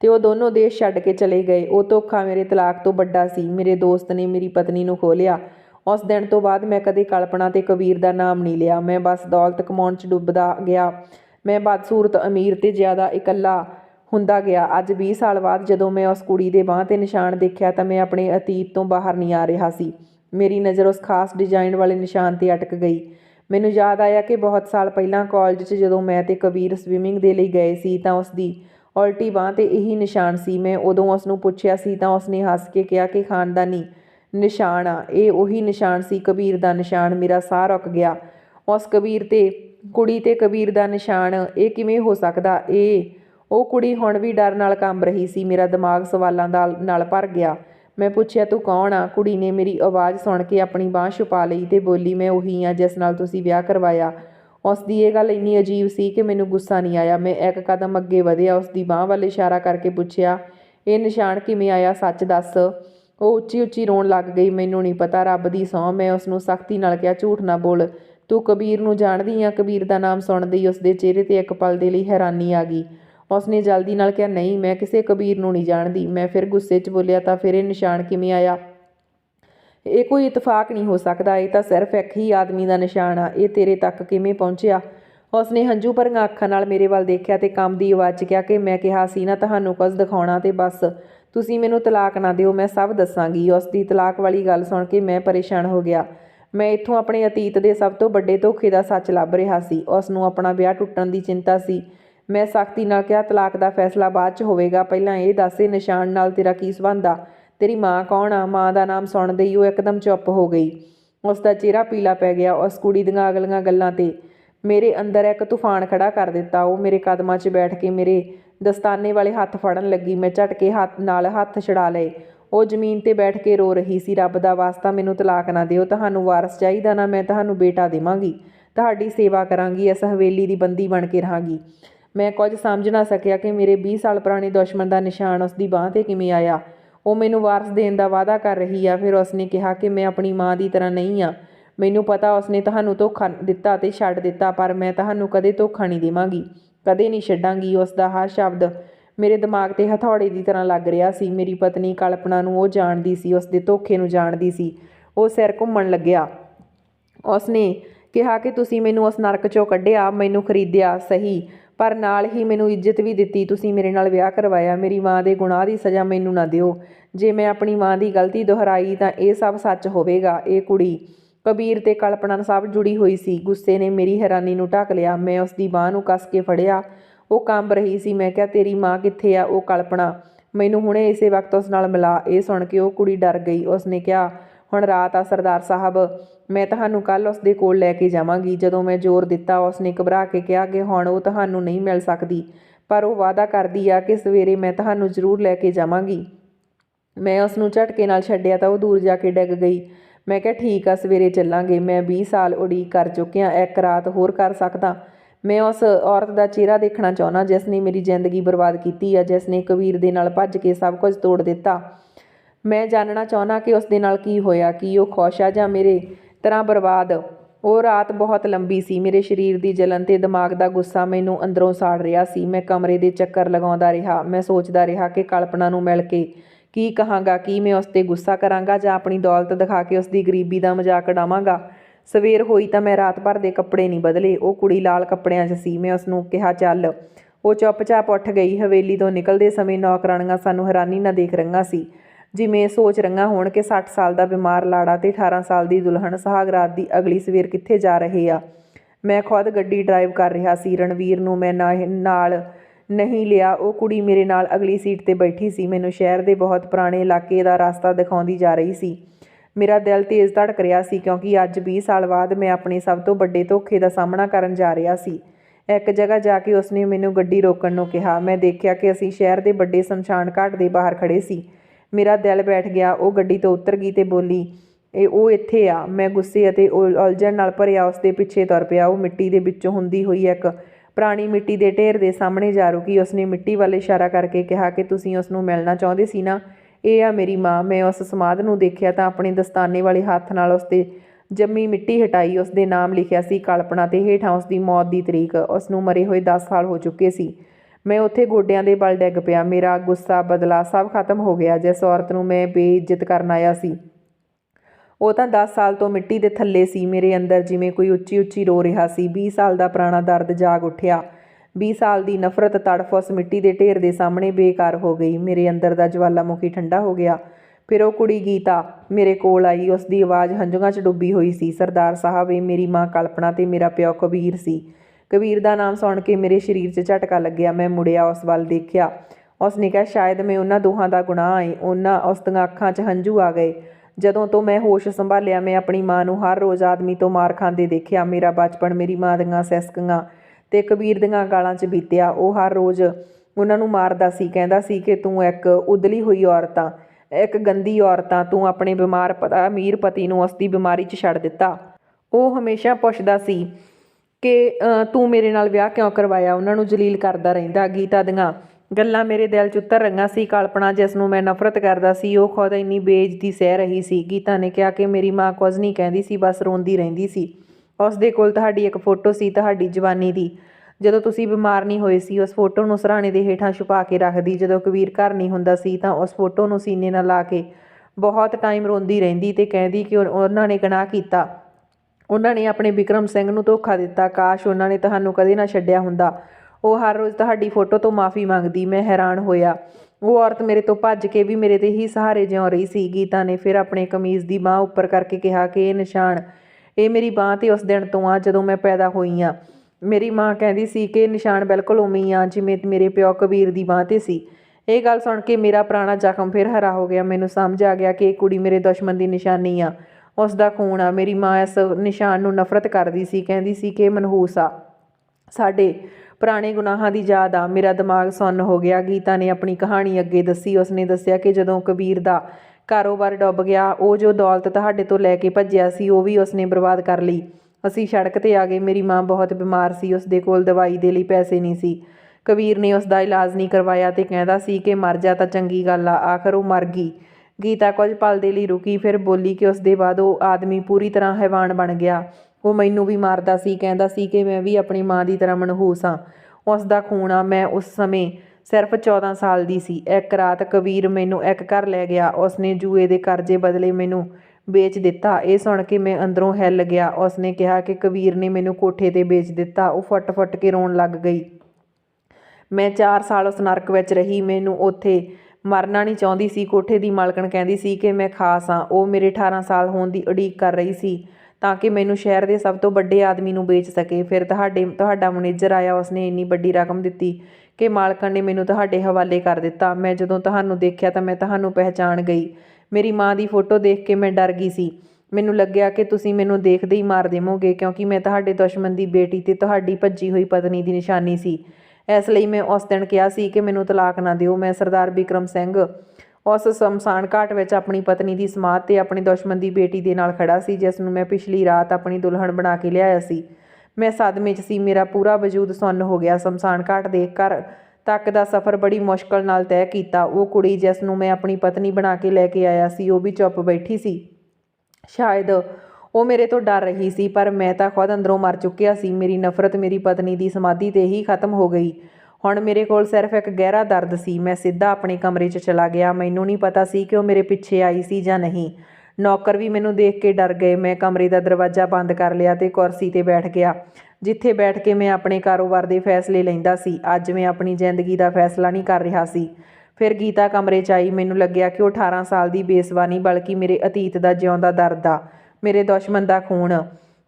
ਤੇ ਉਹ ਦੋਨੋਂ ਦੇਸ਼ ਛੱਡ ਕੇ ਚਲੇ ਗਏ। ਉਹ ਧੋਖਾ ਮੇਰੇ ਤਲਾਕ ਤੋਂ ਵੱਡਾ ਸੀ। ਮੇਰੇ ਦੋਸਤ ਨੇ ਮੇਰੀ ਪਤਨੀ ਨੂੰ ਖੋਲਿਆ। ਉਸ ਦਿਨ ਤੋਂ ਬਾਅਦ ਮੈਂ ਕਦੇ ਕਲਪਨਾ ਤੇ ਕਬੀਰ ਦਾ ਨਾਮ ਨਹੀਂ ਲਿਆ। ਮੈਂ ਬਸ ਦੌਲਤ ਕਮਾਉਣ 'ਚ ਡੁੱਬਦਾ ਗਿਆ। ਮੈਂ ਬਦਸੂਰਤ ਅਮੀਰ ਤੇ ਜ਼ਿਆਦਾ ਇਕੱਲਾ ਹੁੰਦਾ ਗਿਆ। ਅੱਜ 20 ਸਾਲ ਬਾਅਦ ਜਦੋਂ ਮੈਂ ਉਸ ਕੁੜੀ ਦੇ ਬਾਹ ਤੇ ਨਿਸ਼ਾਨ ਦੇਖਿਆ ਤਾਂ ਮੈਂ ਆਪਣੇ ਅਤੀਤ ਤੋਂ ਬਾਹਰ ਨਹੀਂ ਆ ਰਿਹਾ ਸੀ। ਮੇਰੀ ਨਜ਼ਰ ਉਸ ਖਾਸ ਡਿਜ਼ਾਈਨ ਵਾਲੇ ਨਿਸ਼ਾਨ ਤੇ ਅਟਕ ਗਈ। ਮੈਨੂੰ ਯਾਦ ਆਇਆ ਕਿ ਬਹੁਤ ਸਾਲ ਪਹਿਲਾਂ ਕਾਲਜ 'ਚ ਜਦੋਂ ਮੈਂ ਤੇ ਕਬੀਰ ਸਵਿਮਿੰਗ ਦੇ ਲਈ ਗਏ ਸੀ ਤਾਂ ਉਸ ਦੀ ਉਲਟੀ ਬਾਹ ਤੇ ਇਹੀ ਨਿਸ਼ਾਨ ਸੀ। ਮੈਂ ਉਦੋਂ ਉਸ ਨੂੰ ਪੁੱਛਿਆ ਸੀ ਤਾਂ ਉਸ ਨੇ ਹੱਸ ਕੇ ਕਿਹਾ ਕਿ ਖਾਨਦਾਨੀ, ਨਿਸ਼ਾਨ ਆ। ਇਹ ਉਹੀ ਨਿਸ਼ਾਨ ਸੀ, ਕਬੀਰ ਦਾ ਨਿਸ਼ਾਨ। ਮੇਰਾ ਸਾਹ ਰੁਕ ਗਿਆ। ਉਸ ਕਬੀਰ ਤੇ, ਕੁੜੀ ਤੇ ਕਬੀਰ ਦਾ ਨਿਸ਼ਾਨ। ਇਹ ਕਿਵੇਂ ਹੋ ਸਕਦਾ? ਇਹ, ਉਹ ਕੁੜੀ ਹੁਣ ਵੀ ਡਰ ਨਾਲ ਕੰਬ ਰਹੀ ਸੀ। ਮੇਰਾ ਦਿਮਾਗ ਸਵਾਲਾਂ ਦਾ ਨਾਲ ਭਰ ਗਿਆ। ਮੈਂ ਪੁੱਛਿਆ, ਤੂੰ ਕੌਣ ਆ? ਕੁੜੀ ਨੇ ਮੇਰੀ ਆਵਾਜ਼ ਸੁਣ ਕੇ ਆਪਣੀ ਬਾਹ ਛੁਪਾ ਲਈ ਤੇ ਬੋਲੀ, ਮੈਂ ਉਹੀ ਆ ਜਿਸ ਨਾਲ ਤੁਸੀਂ ਵਿਆਹ ਕਰਵਾਇਆ। ਉਸ ਦੀ ਇਹ ਗੱਲ ਇੰਨੀ ਅਜੀਬ ਸੀ ਕਿ ਮੈਨੂੰ ਗੁੱਸਾ ਨਹੀਂ ਆਇਆ। ਮੈਂ ਇੱਕ ਕਦਮ ਅੱਗੇ ਵਧਿਆ ਉਸ ਦੀ ਬਾਹ ਵੱਲ ਇਸ਼ਾਰਾ ਕਰਕੇ ਪੁੱਛਿਆ, ਇਹ ਨਿਸ਼ਾਨ ਕਿਵੇਂ ਆਇਆ? ਸੱਚ ਦੱਸ। ਉਹ ਉੱਚੀ ਉੱਚੀ ਰੋਣ ਲੱਗ ਗਈ। ਮੈਨੂੰ ਨਹੀਂ ਪਤਾ, ਰੱਬ ਦੀ ਸਹੁੰ, ਮੈਂ ਉਸ ਨੂੰ ਸਖਤੀ ਨਾਲ ਕਿਹਾ, ਝੂਠ ਨਾ ਬੋਲ। ਤੂੰ ਕਬੀਰ ਨੂੰ ਜਾਣਦੀ ਆ? ਕਬੀਰ ਦਾ ਨਾਮ ਸੁਣਦੇ ਹੀ ਉਸ ਦੇ ਚਿਹਰੇ ਤੇ ਇੱਕ ਪਲ ਦੇ ਲਈ ਹੈਰਾਨੀ ਆ ਗਈ। ਉਸਨੇ ਜਲਦੀ ਨਾਲ ਕਿਹਾ, ਨਹੀਂ, ਮੈਂ ਕਿਸੇ ਕਬੀਰ ਨੂੰ ਨਹੀਂ ਜਾਣਦੀ। ਮੈਂ ਫਿਰ ਗੁੱਸੇ 'ਚ ਬੋਲਿਆ, ਤਾਂ ਫਿਰ ਇਹ ਨਿਸ਼ਾਨ ਕਿਵੇਂ ਆਇਆ? ਇਹ ਕੋਈ ਇਤਫਾਕ ਨਹੀਂ ਹੋ ਸਕਦਾ, ਇਹ ਤਾਂ ਸਿਰਫ ਇੱਕ ਹੀ ਆਦਮੀ ਦਾ ਨਿਸ਼ਾਨ ਆ। ਇਹ ਤੇਰੇ ਤੱਕ ਕਿਵੇਂ ਪਹੁੰਚਿਆ? ਉਸਨੇ ਹੰਝੂ ਭਰੀਆਂ ਅੱਖਾਂ ਨਾਲ ਮੇਰੇ ਵੱਲ ਦੇਖਿਆ ਤੇ ਕੰਮ ਦੀ ਆਵਾਜ਼ 'ਚ ਕਿਹਾ ਕਿ ਮੈਂ ਕਿਹਾ ਸੀ ਨਾ ਤੁਹਾਨੂੰ ਕੁਝ ਦਿਖਾਉਣਾ ਤੇ ਬਸ। ਤੁਸੀਂ ਮੈਨੂੰ ਤਲਾਕ ਨਾ ਦਿਓ, ਮੈਂ ਸਭ ਦੱਸਾਂਗੀ। ਉਸ ਦੀ ਤਲਾਕ ਵਾਲੀ ਗੱਲ ਸੁਣ ਕੇ ਮੈਂ ਪਰੇਸ਼ਾਨ ਹੋ ਗਿਆ। ਮੈਂ ਇੱਥੋਂ ਆਪਣੇ ਅਤੀਤ ਦੇ ਸਭ ਤੋਂ ਵੱਡੇ ਧੋਖੇ ਦਾ ਸੱਚ ਲੱਭ ਰਿਹਾ ਸੀ। ਉਸ ਨੂੰ ਆਪਣਾ ਵਿਆਹ ਟੁੱਟਣ ਦੀ ਚਿੰਤਾ ਸੀ। ਮੈਂ ਸਖਤੀ ਨਾਲ ਕਿਹਾ, ਤਲਾਕ ਦਾ ਫੈਸਲਾ ਬਾਅਦ 'ਚ ਹੋਵੇਗਾ। ਪਹਿਲਾਂ ਇਹ ਦੱਸੇ ਨਿਸ਼ਾਨ ਨਾਲ ਤੇਰਾ ਕੀ ਸੰਬੰਧ ਆ? ਤੇਰੀ ਮਾਂ ਕੌਣ ਆ? ਮਾਂ ਦਾ ਨਾਮ ਸੁਣਦੇ ਹੀ ਉਹ ਇੱਕਦਮ ਚੁੱਪ ਹੋ ਗਈ। ਉਸ ਦਾ ਚਿਹਰਾ ਪੀਲਾ ਪੈ ਗਿਆ ਉਸ ਕੁੜੀ ਦੀਆਂ ਅਗਲੀਆਂ ਗੱਲਾਂ ਤੇ। ਮੇਰੇ ਅੰਦਰ ਇੱਕ ਤੂਫਾਨ ਖੜਾ ਕਰ ਦਿੱਤਾ। ਉਹ ਮੇਰੇ ਕਦਮਾਂ 'ਚ ਬੈਠ ਕੇ ਮੇਰੇ ਦਸਤਾਨੇ ਵਾਲੇ ਹੱਥ ਫੜਨ ਲੱਗੀ। ਮੈਂ ਝਟਕੇ ਹੱਥ ਨਾਲ ਹੱਥ ਛਡਾ ਲਏ। ਉਹ ਜ਼ਮੀਨ ਤੇ ਬੈਠ ਕੇ ਰੋ ਰਹੀ ਸੀ। ਰੱਬ ਦਾ ਵਾਸਤਾ ਮੈਨੂੰ ਤਲਾਕ ਨਾ ਦਿਓ। ਤੁਹਾਨੂੰ ਵਾਰਸ ਚਾਹੀਦਾ ਨਾ ਮੈਂ ਤੁਹਾਨੂੰ ਬੇਟਾ ਦੇਵਾਂਗੀ। ਤੁਹਾਡੀ ਸੇਵਾ ਕਰਾਂਗੀ। ਇਸ ਹਵੇਲੀ ਦੀ ਬੰਦੀ ਬਣ ਕੇ ਰਹਾਂਗੀ। ਮੈਂ ਕੁਝ ਸਮਝ ਨਾ ਸਕਿਆ ਕਿ ਮੇਰੇ 20 ਸਾਲ ਪੁਰਾਣੇ ਦੁਸ਼ਮਣ ਦਾ ਨਿਸ਼ਾਨ ਉਸ ਦੀ ਬਾਹ ਤੇ ਕਿਵੇਂ ਆਇਆ। ਉਹ ਮੈਨੂੰ ਵਾਰਸ ਦੇਣ ਦਾ ਵਾਅਦਾ ਕਰ ਰਹੀ ਆ, ਫਿਰ ਉਸਨੇ ਕਿਹਾ ਕਿ ਮੈਂ ਆਪਣੀ ਮਾਂ ਦੀ ਤਰ੍ਹਾਂ ਨਹੀਂ ਆ। ਮੈਨੂੰ ਪਤਾ ਉਸਨੇ ਤੁਹਾਨੂੰ ਧੋਖਾ ਦਿੱਤਾ ਤੇ ਛੱਡ ਦਿੱਤਾ, ਪਰ ਮੈਂ ਤੁਹਾਨੂੰ ਕਦੇ ਧੋਖਾ ਨਹੀਂ ਦੇਵਾਂਗੀ, ਕਦੇ ਨਹੀਂ ਛੱਡਾਂਗੀ ਉਸ ਦਾ ਹਰ ਸ਼ਬਦ ਮੇਰੇ ਦਿਮਾਗ ਤੇ ਹਥੌੜੇ ਦੀ ਤਰ੍ਹਾਂ ਲੱਗ ਰਿਹਾ ਸੀ। ਮੇਰੀ ਪਤਨੀ ਕਲਪਨਾ ਨੂੰ ਉਹ ਜਾਣਦੀ ਸੀ ਉਸ ਦੇ ਧੋਖੇ ਨੂੰ ਜਾਣਦੀ ਸੀ। ਉਹ ਸਿਰ ਘੁੰਮਣ ਲੱਗਿਆ। ਉਸਨੇ ਕਿਹਾ ਕਿ ਤੁਸੀਂ ਮੈਨੂੰ ਉਸ ਨਰਕ ਚੋਂ ਕੱਢਿਆ, ਮੈਨੂੰ ਖਰੀਦਿਆ, ਸਹੀ। ਪਰ ਨਾਲ ਹੀ ਮੈਨੂੰ ਇੱਜ਼ਤ ਵੀ ਦਿੱਤੀ, ਤੁਸੀਂ ਮੇਰੇ ਨਾਲ ਵਿਆਹ ਕਰਵਾਇਆ, ਮੇਰੀ ਮਾਂ ਦੇ ਗੁਨਾਹ ਦੀ ਸਜ਼ਾ ਮੈਨੂੰ ਨਾ ਦਿਓ। ਜੇ ਮੈਂ ਆਪਣੀ ਮਾਂ ਦੀ ਗਲਤੀ ਦੁਹਰਾਈ ਤਾਂ ਇਹ ਸਭ ਸੱਚ ਹੋਵੇਗਾ। ਇਹ ਕੁੜੀ ਕਬੀਰ ਤੇ ਕਲਪਨਾ ਸਭ ਜੁੜੀ ਹੋਈ ਸੀ। ਗੁੱਸੇ ਨੇ ਮੇਰੀ ਹੈਰਾਨੀ ਨੂੰ ਢੱਕ ਲਿਆ। ਮੈਂ ਉਸ ਦੀ ਬਾਹ ਨੂੰ ਕੱਸ ਕੇ ਫੜਿਆ। ਉਹ ਕੰਬ ਰਹੀ ਸੀ। ਮੈਂ ਕਿਹਾ, ਤੇਰੀ ਮਾਂ ਕਿੱਥੇ ਆ? ਉਹ ਕਲਪਨਾ ਮੈਨੂੰ ਹੁਣੇ ਇਸੇ ਵਕਤ ਉਸ ਨਾਲ ਮਿਲਾ। ਇਹ ਸੁਣ ਕੇ ਉਹ ਕੁੜੀ ਡਰ ਗਈ। ਉਸਨੇ ਕਿਹਾ ਹੁਣ ਰਾਤ ਆ ਸਰਦਾਰ ਸਾਹਿਬ, ਮੈਂ ਤੁਹਾਨੂੰ ਕੱਲ ਉਸ ਦੇ ਕੋਲ ਲੈ ਕੇ ਜਾਵਾਂਗੀ। ਜਦੋਂ ਮੈਂ ਜ਼ੋਰ ਦਿੱਤਾ, ਉਸਨੇ ਘਬਰਾ ਕੇ ਕਿਹਾ ਕਿ ਹੁਣ ਉਹ ਤੁਹਾਨੂੰ ਨਹੀਂ ਮਿਲ ਸਕਦੀ, ਪਰ ਉਹ ਵਾਅਦਾ ਕਰਦੀ ਆ ਕਿ ਸਵੇਰੇ ਮੈਂ ਤੁਹਾਨੂੰ ਜ਼ਰੂਰ ਲੈ ਕੇ ਜਾਵਾਂਗੀ। ਮੈਂ ਉਸ ਨੂੰ ਝਟਕੇ ਨਾਲ ਛੱਡਿਆ ਤਾਂ ਉਹ ਦੂਰ ਜਾ ਕੇ ਡਿੱਗ ਗਈ। ਮੈਂ ਕਿਹਾ, ਠੀਕ ਆ, ਸਵੇਰੇ ਚੱਲਾਂਗੇ। ਮੈਂ 20 ਸਾਲ ਉਡੀਕ ਕਰ ਚੁੱਕਿਆ, ਇੱਕ ਰਾਤ ਹੋਰ ਕਰ ਸਕਦਾ। ਮੈਂ ਉਸ ਔਰਤ ਦਾ ਚਿਹਰਾ ਦੇਖਣਾ ਚਾਹੁੰਦਾ ਜਿਸ ਨੇ ਮੇਰੀ ਜ਼ਿੰਦਗੀ ਬਰਬਾਦ ਕੀਤੀ ਆ ਜਿਸ ਨੇ ਕਬੀਰ ਦੇ ਨਾਲ ਭੱਜ ਕੇ ਸਭ ਕੁਝ ਤੋੜ ਦਿੱਤਾ। ਮੈਂ ਜਾਣਨਾ ਚਾਹੁੰਦਾ ਕਿ ਉਸ ਦੇ ਨਾਲ ਕੀ ਹੋਇਆ, ਕੀ ਉਹ ਖੁਸ਼ ਆ ਜਾਂ ਮੇਰੇ ਤਰ੍ਹਾਂ ਬਰਬਾਦ? ਉਹ ਰਾਤ ਬਹੁਤ ਲੰਬੀ ਸੀ। ਮੇਰੇ ਸਰੀਰ ਦੀ ਜਲਨ ਤੇ ਦਿਮਾਗ ਦਾ ਗੁੱਸਾ ਮੈਨੂੰ ਅੰਦਰੋਂ ਸਾੜ ਰਿਹਾ ਸੀ। ਮੈਂ ਕਮਰੇ ਦੇ ਚੱਕਰ ਲਗਾਉਂਦਾ ਰਿਹਾ। ਮੈਂ ਸੋਚਦਾ ਰਿਹਾ ਕਿ ਕਲਪਨਾ ਨੂੰ ਮਿਲ ਕੇ ਕੀ ਕਹਾਂਗਾ, ਕੀ ਮੈਂ ਉਸ ਤੇ ਗੁੱਸਾ ਕਰਾਂਗਾ ਜਾਂ ਆਪਣੀ ਦੌਲਤ ਦਿਖਾ ਕੇ ਉਸ ਦੀ ਗਰੀਬੀ ਦਾ ਮਜ਼ਾਕ ਉਡਾਵਾਂਗਾ। ਸਵੇਰ ਹੋਈ ਤਾਂ ਮੈਂ ਰਾਤ ਭਰ ਦੇ ਕੱਪੜੇ ਨਹੀਂ ਬਦਲੇ। ਉਹ ਕੁੜੀ ਲਾਲ ਕੱਪੜਿਆਂ 'ਚ ਸੀ। ਮੈਂ ਉਸ ਨੂੰ ਕਿਹਾ, ਚੱਲ। ਉਹ ਚੁੱਪਚਾਪ ਉੱਠ ਗਈ। ਹਵੇਲੀ ਤੋਂ ਨਿਕਲਦੇ ਸਮੇਂ ਨੌਕਰਾਣੀਆਂ ਸਾਨੂੰ ਹੈਰਾਨੀ ਨਾਲ ਦੇਖ ਰਹੀਆਂ ਸੀ। ਜਿਵੇਂ ਸੋਚ ਰਹੀਆਂ ਹੋਣ ਕਿ 60 ਸਾਲ ਦਾ ਬਿਮਾਰ ਲਾੜਾ ਤੇ 18 ਸਾਲ ਦੀ ਦੁਲਹਨ ਸੁਹਾਗਰਾਤ ਦੀ ਅਗਲੀ ਸਵੇਰ ਕਿੱਥੇ ਜਾ ਰਹੇ ਆ? ਮੈਂ ਖੁਦ ਗੱਡੀ ਡਰਾਈਵ ਕਰ ਰਿਹਾ ਸੀ, ਰਣਵੀਰ ਨੂੰ ਮੈਂ ਨਾ- ਨਾਲ ਨਹੀਂ ਲਿਆ। ਉਹ ਕੁੜੀ ਮੇਰੇ ਨਾਲ ਅਗਲੀ ਸੀਟ ਤੇ ਬੈਠੀ ਸੀ। ਮੈਨੂੰ ਸ਼ਹਿਰ ਦੇ ਬਹੁਤ ਪੁਰਾਣੇ ਇਲਾਕੇ ਦਾ ਰਸਤਾ ਦਿਖਾਉਂਦੀ ਜਾ ਰਹੀ ਸੀ। ਮੇਰਾ ਦਿਲ ਤੇਜ਼ ਧੜਕ ਰਿਹਾ ਸੀ ਕਿਉਂਕਿ ਅੱਜ 20 ਸਾਲ ਬਾਅਦ ਮੈਂ ਆਪਣੇ ਸਭ ਤੋਂ ਵੱਡੇ ਧੋਖੇ ਦਾ ਸਾਹਮਣਾ ਕਰਨ ਜਾ ਰਿਹਾ ਸੀ। ਇੱਕ ਜਗ੍ਹਾ ਜਾ ਕੇ ਉਸਨੇ ਮੈਨੂੰ ਗੱਡੀ ਰੋਕਣ ਨੂੰ ਕਿਹਾ। ਮੈਂ ਦੇਖਿਆ ਕਿ ਅਸੀਂ ਸ਼ਹਿਰ ਦੇ ਵੱਡੇ ਸ਼ਮਸ਼ਾਨ ਘਾਟ ਦੇ ਬਾਹਰ ਖੜੇ ਸੀ। ਮੇਰਾ ਦਿਲ ਬੈਠ ਗਿਆ, ਉਹ ਗੱਡੀ ਤੋਂ ਉਤਰ ਗਈ ਤੇ ਬੋਲੀ ਇਹ ਉਹ ਇੱਥੇ ਆ। ਮੈਂ ਗੁੱਸੇ ਅਤੇ ਉਲ- ਉਲਝਣ ਨਾਲ ਭਰਿਆ ਉਸ ਦੇ ਪਿੱਛੇ ਤੁਰ ਪਿਆ। ਉਹ ਮਿੱਟੀ ਦੇ ਵਿੱਚੋਂ ਹੁੰਦੀ ਹੋਈ ਇੱਕ ਪੁਰਾਣੀ ਮਿੱਟੀ ਦੇ ਢੇਰ ਦੇ ਸਾਹਮਣੇ ਜਾ ਰੁਕੀ। ਉਸਨੇ ਮਿੱਟੀ ਵੱਲ ਇਸ਼ਾਰਾ ਕਰਕੇ ਕਿਹਾ ਕਿ, ਤੁਸੀਂ ਉਸ ਨੂੰ ਮਿਲਣਾ ਚਾਹੁੰਦੇ ਸੀ ਨਾ? ਇਹ ਆ ਮੇਰੀ ਮਾਂ। ਮੈਂ ਉਸ ਸਮਾਧ ਨੂੰ ਦੇਖਿਆ ਤਾਂ ਆਪਣੇ ਦਸਤਾਨੇ ਵਾਲੇ ਹੱਥ ਨਾਲ ਉਸ ਤੇ ਜੰਮੀ ਮਿੱਟੀ ਹਟਾਈ। ਉਸ ਦੇ ਨਾਮ ਲਿਖਿਆ ਸੀ ਕਲਪਨਾ ਤੇ ਹੇਠਾਂ ਉਸ ਦੀ ਮੌਤ ਦੀ ਤਰੀਕ। ਉਸ ਨੂੰ ਮਰੇ ਹੋਏ 10 ਸਾਲ ਹੋ ਚੁੱਕੇ ਸੀ। ਮੈਂ ਉੱਥੇ ਗੋਡਿਆਂ ਦੇ ਬਲ ਡਿੱਗ ਪਿਆ। ਮੇਰਾ ਗੁੱਸਾ, ਬਦਲਾ ਸਭ ਖਤਮ ਹੋ ਗਿਆ। ਜਿਸ ਔਰਤ ਨੂੰ ਮੈਂ ਬੇਇੱਜ਼ਤ ਕਰਨ ਆਇਆ ਸੀ, ਉਹ ਤਾਂ 10 ਸਾਲ ਤੋਂ ਮਿੱਟੀ ਦੇ ਥੱਲੇ ਸੀ। ਮੇਰੇ ਅੰਦਰ ਜਿਵੇਂ ਕੋਈ ਉੱਚੀ ਉੱਚੀ ਰੋ ਰਿਹਾ ਸੀ। 20 ਸਾਲ ਦਾ ਪੁਰਾਣਾ ਦਰਦ ਜਾਗ ਉੱਠਿਆ। 20 ਸਾਲ ਦੀ ਨਫ਼ਰਤ ਤੜਫ ਉਸ ਮਿੱਟੀ ਦੇ ਢੇਰ ਦੇ ਸਾਹਮਣੇ ਬੇਕਾਰ ਹੋ ਗਈ। ਮੇਰੇ ਅੰਦਰ ਦਾ ਜਵਾਲਾਮੁਖੀ ਠੰਡਾ ਹੋ ਗਿਆ। ਫਿਰ ਉਹ ਕੁੜੀ ਗੀਤਾ ਮੇਰੇ ਕੋਲ ਆਈ। ਉਸ ਦੀ ਆਵਾਜ਼ ਹੰਝੂਆਂ 'ਚ ਡੁੱਬੀ ਹੋਈ ਸੀ। ਸਰਦਾਰ ਸਾਹਿਬ, ਇਹ ਮੇਰੀ ਮਾਂ ਕਲਪਨਾ ਤੇ ਮੇਰਾ ਪਿਓ ਕਬੀਰ ਸੀ। ਕਬੀਰ ਦਾ ਨਾਮ ਸੁਣ ਕੇ ਮੇਰੇ ਸਰੀਰ 'ਚ ਝਟਕਾ ਲੱਗਿਆ। ਮੈਂ ਮੁੜਿਆ ਉਸ ਵੱਲ ਦੇਖਿਆ। ਉਸ ਨੇ ਕਿਹਾ, ਸ਼ਾਇਦ ਮੈਂ ਉਹਨਾਂ ਦੋਹਾਂ ਦਾ ਗੁਨਾਹ ਏ ਉਹਨਾਂ, ਉਸ ਦੀਆਂ ਅੱਖਾਂ 'ਚ ਹੰਝੂ ਆ ਗਏ। ਜਦੋਂ ਤੋਂ ਮੈਂ ਹੋਸ਼ ਸੰਭਾਲਿਆ, ਮੈਂ ਆਪਣੀ ਮਾਂ ਨੂੰ ਹਰ ਰੋਜ਼ ਆਦਮੀ ਤੋਂ ਮਾਰ ਖਾਂਦੇ ਦੇਖਿਆ। ਮੇਰਾ ਬਚਪਨ ਮੇਰੀ ਮਾਂ ਦੀਆਂ ਸਿਸਕੀਆਂ ਤੇ ਕਬੀਰ ਦੀਆਂ ਗਾਲਾਂ 'ਚ ਬੀਤਿਆ। ਉਹ ਹਰ ਰੋਜ਼ ਉਹਨਾਂ ਨੂੰ ਮਾਰਦਾ ਸੀ। ਕਹਿੰਦਾ ਸੀ ਕਿ ਤੂੰ ਇੱਕ ਉਦਲੀ ਹੋਈ ਔਰਤ ਆ। ਇੱਕ ਗੰਦੀ ਔਰਤਾਂ ਤੂੰ ਆਪਣੇ ਬਿਮਾਰ ਪਤਾ ਅਮੀਰ ਪਤੀ ਨੂੰ ਉਸ ਦੀ ਬਿਮਾਰੀ 'ਚ ਛੱਡ ਦਿੱਤਾ। ਉਹ ਹਮੇਸ਼ਾ ਪੁੱਛਦਾ ਸੀ ਕਿ ਤੂੰ ਮੇਰੇ ਨਾਲ ਵਿਆਹ ਕਿਉਂ ਕਰਵਾਇਆ? ਉਹਨਾਂ ਨੂੰ ਜਲੀਲ ਕਰਦਾ ਰਹਿੰਦਾ ਗੀਤਾ ਦੀਆਂ। ਗੱਲਾਂ ਮੇਰੇ ਦਿਲ 'ਚ ਉਤਰ ਰਹੀਆਂ ਸੀ। ਕਲਪਨਾ ਜਿਸ ਨੂੰ ਮੈਂ ਨਫ਼ਰਤ ਕਰਦਾ ਸੀ, ਉਹ ਖੁਦ ਇੰਨੀ ਬੇਇੱਜ਼ਤੀ ਸਹਿ ਰਹੀ ਸੀ। ਗੀਤਾ ਨੇ ਕਿਹਾ ਕਿ ਮੇਰੀ ਮਾਂ ਕੁਝ ਨਹੀਂ ਕਹਿੰਦੀ ਸੀ, ਬਸ ਰੋਂਦੀ ਰਹਿੰਦੀ ਸੀ। ਉਸ ਦੇ ਕੋਲ ਤੁਹਾਡੀ ਇੱਕ ਫੋਟੋ ਸੀ, ਤੁਹਾਡੀ ਜਵਾਨੀ ਦੀ। ਜਦੋਂ ਤੁਸੀਂ ਬਿਮਾਰ ਨਹੀਂ ਹੋਏ ਸੀ, ਉਸ ਫੋਟੋ ਨੂੰ ਸਰਾਣੇ ਦੇ ਹੇਠਾਂ ਛੁਪਾ ਕੇ ਰੱਖਦੀ। ਜਦੋਂ ਕਬੀਰ ਘਰ ਨਹੀਂ ਹੁੰਦਾ ਸੀ, ਤਾਂ ਉਸ ਫੋਟੋ ਨੂੰ ਸੀਨੇ ਨਾਲ ਲਾ ਕੇ ਬਹੁਤ ਟਾਈਮ ਰੋਂਦੀ ਰਹਿੰਦੀ ਤੇ ਕਹਿੰਦੀ ਕਿ ਉਹ- ਉਹਨਾਂ ਨੇ ਗੁਨਾਹ ਕੀਤਾ। ਉਹਨਾਂ ਨੇ ਆਪਣੇ ਵਿਕਰਮ ਸਿੰਘ ਨੂੰ ਧੋਖਾ ਦਿੱਤਾ। ਕਾਸ਼ ਉਹਨਾਂ ਨੇ ਤੁਹਾਨੂੰ ਕਦੇ ਨਾ ਛੱਡਿਆ ਹੁੰਦਾ। ਉਹ ਹਰ ਰੋਜ਼ ਤੁਹਾਡੀ ਫੋਟੋ ਤੋਂ ਮਾਫੀ ਮੰਗਦੀ। ਮੈਂ ਹੈਰਾਨ ਹੋਇਆ। ਉਹ ਔਰਤ ਮੇਰੇ ਤੋਂ ਭੱਜ ਕੇ ਵੀ ਮੇਰੇ ਤੇ ਹੀ ਸਹਾਰੇ ਜਿਉਂ ਰਹੀ ਸੀ। ਗੀਤਾ ਨੇ ਫਿਰ ਆਪਣੇ ਕਮੀਜ਼ ਦੀ ਬਾਹ ਉੱਪਰ ਕਰਕੇ ਕਿਹਾ ਕਿ ਇਹ ਨਿਸ਼ਾਨ, ਇਹ ਮੇਰੀ ਬਾਹ ਤੇ ਉਸ ਦਿਨ ਤੋਂ ਆ ਜਦੋਂ ਮੈਂ ਪੈਦਾ ਹੋਈ ਆ। ਮੇਰੀ ਮਾਂ ਕਹਿੰਦੀ ਸੀ ਕਿ ਇਹ ਨਿਸ਼ਾਨ ਬਿਲਕੁਲ ਉਵੇਂ ਹੀ ਆ, ਜਿਵੇਂ ਮੇਰੇ ਪਿਓ ਕਬੀਰ ਦੀ ਬਾਹ ਤੇ ਸੀ। ਇਹ ਗੱਲ ਸੁਣ ਕੇ ਮੇਰਾ ਪੁਰਾਣਾ ਜ਼ਖਮ ਫਿਰ ਹਰਾ ਹੋ ਗਿਆ। ਮੈਨੂੰ ਸਮਝ ਆ ਗਿਆ ਕਿ ਇਹ ਕੁੜੀ ਮੇਰੇ ਦੁਸ਼ਮਣ ਦੀ ਨਿਸ਼ਾਨੀ ਆ। ਉਸ ਦਾ ਖੂਨ ਆ। ਮੇਰੀ ਮਾਂ ਇਸ ਨਿਸ਼ਾਨ ਨੂੰ ਨਫ਼ਰਤ ਕਰਦੀ ਸੀ, ਕਹਿੰਦੀ ਸੀ ਕਿ ਮਨਹੂਸ ਆ। ਸਾਡੇ ਪੁਰਾਣੇ ਗੁਨਾਹਾਂ ਦੀ ਯਾਦ ਆ। ਮੇਰਾ ਦਿਮਾਗ ਸੁੰਨ ਹੋ ਗਿਆ। ਗੀਤਾ ਨੇ ਆਪਣੀ ਕਹਾਣੀ ਅੱਗੇ ਦੱਸੀ। ਉਸਨੇ ਦੱਸਿਆ ਕਿ ਜਦੋਂ ਕਬੀਰ ਦਾ ਕਾਰੋਬਾਰ ਡੁੱਬ ਗਿਆ, ਉਹ ਜੋ ਦੌਲਤ ਤੁਹਾਡੇ ਤੋਂ ਲੈ ਕੇ ਭੱਜਿਆ ਸੀ, ਉਹ ਵੀ ਉਸਨੇ ਬਰਬਾਦ ਕਰ ਲਈ। ਅਸੀਂ ਸੜਕ ਤੇ ਆ ਗਏ। ਮੇਰੀ ਮਾਂ ਬਹੁਤ ਬਿਮਾਰ ਸੀ। ਉਸਦੇ ਕੋਲ ਦਵਾਈ ਦੇ ਲਈ ਪੈਸੇ ਨਹੀਂ ਸੀ। ਕਬੀਰ ਨੇ ਉਸ ਦਾ ਇਲਾਜ ਨਹੀਂ ਕਰਵਾਇਆ ਤੇ ਕਹਿੰਦਾ ਸੀ ਕਿ ਮਰ ਜਾ ਤਾਂ ਚੰਗੀ ਗੱਲ ਆ। ਆਖਰ ਉਹ ਮਰ ਗਈ। ਗੀਤਾ ਕੁਝ ਪਲ ਦੇ ਲਈ ਰੁਕੀ, ਫਿਰ ਬੋਲੀ ਕਿ ਉਸ ਦੇ ਬਾਅਦ ਉਹ ਆਦਮੀ ਪੂਰੀ ਤਰ੍ਹਾਂ ਹੈਵਾਨ ਬਣ ਗਿਆ। ਉਹ ਮੈਨੂੰ ਵੀ ਮਾਰਦਾ ਸੀ, ਕਹਿੰਦਾ ਸੀ ਕਿ ਮੈਂ ਵੀ ਆਪਣੀ ਮਾਂ ਦੀ ਤਰ੍ਹਾਂ ਮਨਹੂਸ ਹਾਂ। ਉਸ ਦਾ ਖੂਨ ਆ, ਮੈਂ ਉਸ ਸਮੇਂ ਸਿਰਫ 14 ਸਾਲ ਦੀ ਸੀ। ਇੱਕ ਰਾਤ ਕਬੀਰ ਮੈਨੂੰ ਇੱਕ ਘਰ ਲੈ ਗਿਆ। ਉਸਨੇ ਜੂਏ ਦੇ ਕਰਜ਼ੇ ਬਦਲੇ ਮੈਨੂੰ ਵੇਚ ਦਿੱਤਾ। ਇਹ ਸੁਣ ਕੇ ਮੈਂ ਅੰਦਰੋਂ ਹਿੱਲ ਗਿਆ। ਉਸਨੇ ਕਿਹਾ ਕਿ ਕਬੀਰ ਨੇ ਮੈਨੂੰ ਕੋਠੇ ਤੇ ਵੇਚ ਦਿੱਤਾ। ਉਹ ਫੁੱਟ-ਫੁੱਟ ਕੇ ਰੋਣ ਲੱਗ ਗਈ। ਮੈਂ 4 ਸਾਲ ਉਸ ਨਰਕ ਵਿੱਚ ਰਹੀ। ਮੈਨੂੰ ਉੱਥੇ ਮਰਨਾ ਨਹੀਂ ਚਾਹੁੰਦੀ ਸੀ, ਕੋਠੇ ਦੀ ਮਾਲਕਣ ਕਹਿੰਦੀ ਸੀ ਕਿ ਮੈਂ ਖਾਸ ਹਾਂ, ਉਹ ਮੇਰੇ 18 ਸਾਲ ਹੋਣ ਦੀ ਉਡੀਕ ਕਰ ਰਹੀ ਸੀ ਤਾਂ ਕਿ ਮੈਨੂੰ ਸ਼ਹਿਰ ਦੇ ਸਭ ਤੋਂ ਵੱਡੇ ਆਦਮੀ ਨੂੰ ਵੇਚ ਸਕੇ। ਫਿਰ ਤੁਹਾਡੇ, ਤੁਹਾਡਾ ਮੈਨੇਜਰ ਆਇਆ, ਉਸਨੇ ਇੰਨੀ ਵੱਡੀ ਰਕਮ ਦਿੱਤੀ ਕਿ ਮਾਲਕਣ ਨੇ ਮੈਨੂੰ ਤੁਹਾਡੇ ਹਵਾਲੇ ਕਰ ਦਿੱਤਾ। ਮੈਂ ਜਦੋਂ ਤੁਹਾਨੂੰ ਦੇਖਿਆ ਤਾਂ ਮੈਂ ਤੁਹਾਨੂੰ ਪਹਿਚਾਣ ਗਈ। ਮੇਰੀ ਮਾਂ ਦੀ ਫੋਟੋ ਦੇਖ ਕੇ ਮੈਂ ਡਰ ਗਈ ਸੀ। ਮੈਨੂੰ ਲੱਗਿਆ ਕਿ ਤੁਸੀਂ ਮੈਨੂੰ ਦੇਖਦੇ ਹੀ ਮਾਰ ਦੇਵੋਗੇ ਕਿਉਂਕਿ ਮੈਂ ਤੁਹਾਡੇ ਦੁਸ਼ਮਣ ਦੀ ਬੇਟੀ ਤੇ ਤੁਹਾਡੀ ਭੱਜੀ ਹੋਈ ਪਤਨੀ ਦੀ ਨਿਸ਼ਾਨੀ ਸੀ। ਇਸ ਲਈ ਮੈਂ ਉਸ ਦਿਨ ਕਿਹਾ ਸੀ ਕਿ ਮੈਨੂੰ ਤਲਾਕ ਨਾ ਦਿਓ। ਮੈਂ ਸਰਦਾਰ ਬਿਕਰਮ ਸਿੰਘ ਉਸ ਸ਼ਮਸ਼ਾਨ ਘਾਟ ਵਿੱਚ ਆਪਣੀ ਪਤਨੀ ਦੀ ਸਮਾਧ ਤੇ ਆਪਣੀ ਦੁਸ਼ਮਣ ਦੀ ਬੇਟੀ ਦੇ ਨਾਲ ਖੜਾ ਸੀ, ਜਿਸ ਨੂੰ ਮੈਂ ਪਿਛਲੀ ਰਾਤ ਆਪਣੀ ਦੁਲਹਨ ਬਣਾ ਕੇ ਲਿਆਇਆ ਸੀ। ਮੈਂ ਸਦਮੇ 'ਚ ਸੀ। ਮੇਰਾ ਪੂਰਾ ਵਜੂਦ ਸੁੰਨ ਹੋ ਗਿਆ। ਸ਼ਮਸ਼ਾਨ ਘਾਟ ਦੇ ਘਰ ਤੱਕ ਦਾ ਸਫ਼ਰ ਬੜੀ ਮੁਸ਼ਕਲ ਨਾਲ ਤੈਅ ਕੀਤਾ। ਉਹ ਕੁੜੀ ਜਿਸ ਨੂੰ ਮੈਂ ਆਪਣੀ ਪਤਨੀ ਬਣਾ ਕੇ ਲੈ ਕੇ ਆਇਆ ਸੀ, ਉਹ ਵੀ ਚੁੱਪ ਬੈਠੀ ਸੀ। ਸ਼ਾਇਦ ਉਹ ਮੇਰੇ ਤੋਂ ਡਰ ਰਹੀ ਸੀ, ਪਰ ਮੈਂ ਤਾਂ ਖੁਦ ਅੰਦਰੋਂ ਮਰ ਚੁੱਕਿਆ ਸੀ। ਮੇਰੀ ਨਫ਼ਰਤ ਮੇਰੀ ਪਤਨੀ ਦੀ ਸਮਾਧੀ ਤੇ ਹੀ ਖਤਮ ਹੋ ਗਈ। ਹੁਣ ਮੇਰੇ ਕੋਲ ਸਿਰਫ ਇੱਕ ਗਹਿਰਾ ਦਰਦ ਸੀ। ਮੈਂ ਸਿੱਧਾ ਆਪਣੇ ਕਮਰੇ 'ਚ ਚਲਾ ਗਿਆ। ਮੈਨੂੰ ਨਹੀਂ ਪਤਾ ਸੀ ਕਿ ਉਹ ਮੇਰੇ ਪਿੱਛੇ ਆਈ ਸੀ ਜਾਂ ਨਹੀਂ। ਨੌਕਰ ਵੀ ਮੈਨੂੰ ਦੇਖ ਕੇ ਡਰ ਗਏ। ਮੈਂ ਕਮਰੇ ਦਾ ਦਰਵਾਜ਼ਾ ਬੰਦ ਕਰ ਲਿਆ ਤੇ ਕੁਰਸੀ ਤੇ ਬੈਠ ਗਿਆ। ਜਿੱਥੇ ਬੈਠ ਕੇ ਮੈਂ ਆਪਣੇ ਕਾਰੋਬਾਰ ਦੇ ਫੈਸਲੇ ਲੈਂਦਾ ਸੀ। ਅੱਜ ਮੈਂ ਆਪਣੀ ਜ਼ਿੰਦਗੀ ਦਾ ਫੈਸਲਾ ਨਹੀਂ ਕਰ ਰਿਹਾ ਸੀ। ਫਿਰ ਗੀਤਾ ਕਮਰੇ 'ਚ ਆਈ। ਮੈਨੂੰ ਲੱਗਿਆ ਕਿ ਉਹ 18 ਸਾਲ ਦੀ ਬੇਸਵਾ ਬਲਕਿ ਮੇਰੇ ਅਤੀਤ ਦਾ ਜਿਉਂਦਾ ਦਰਦ ਆ। ਮੇਰੇ ਦੁਸ਼ਮਣ ਦਾ ਖੂਨ,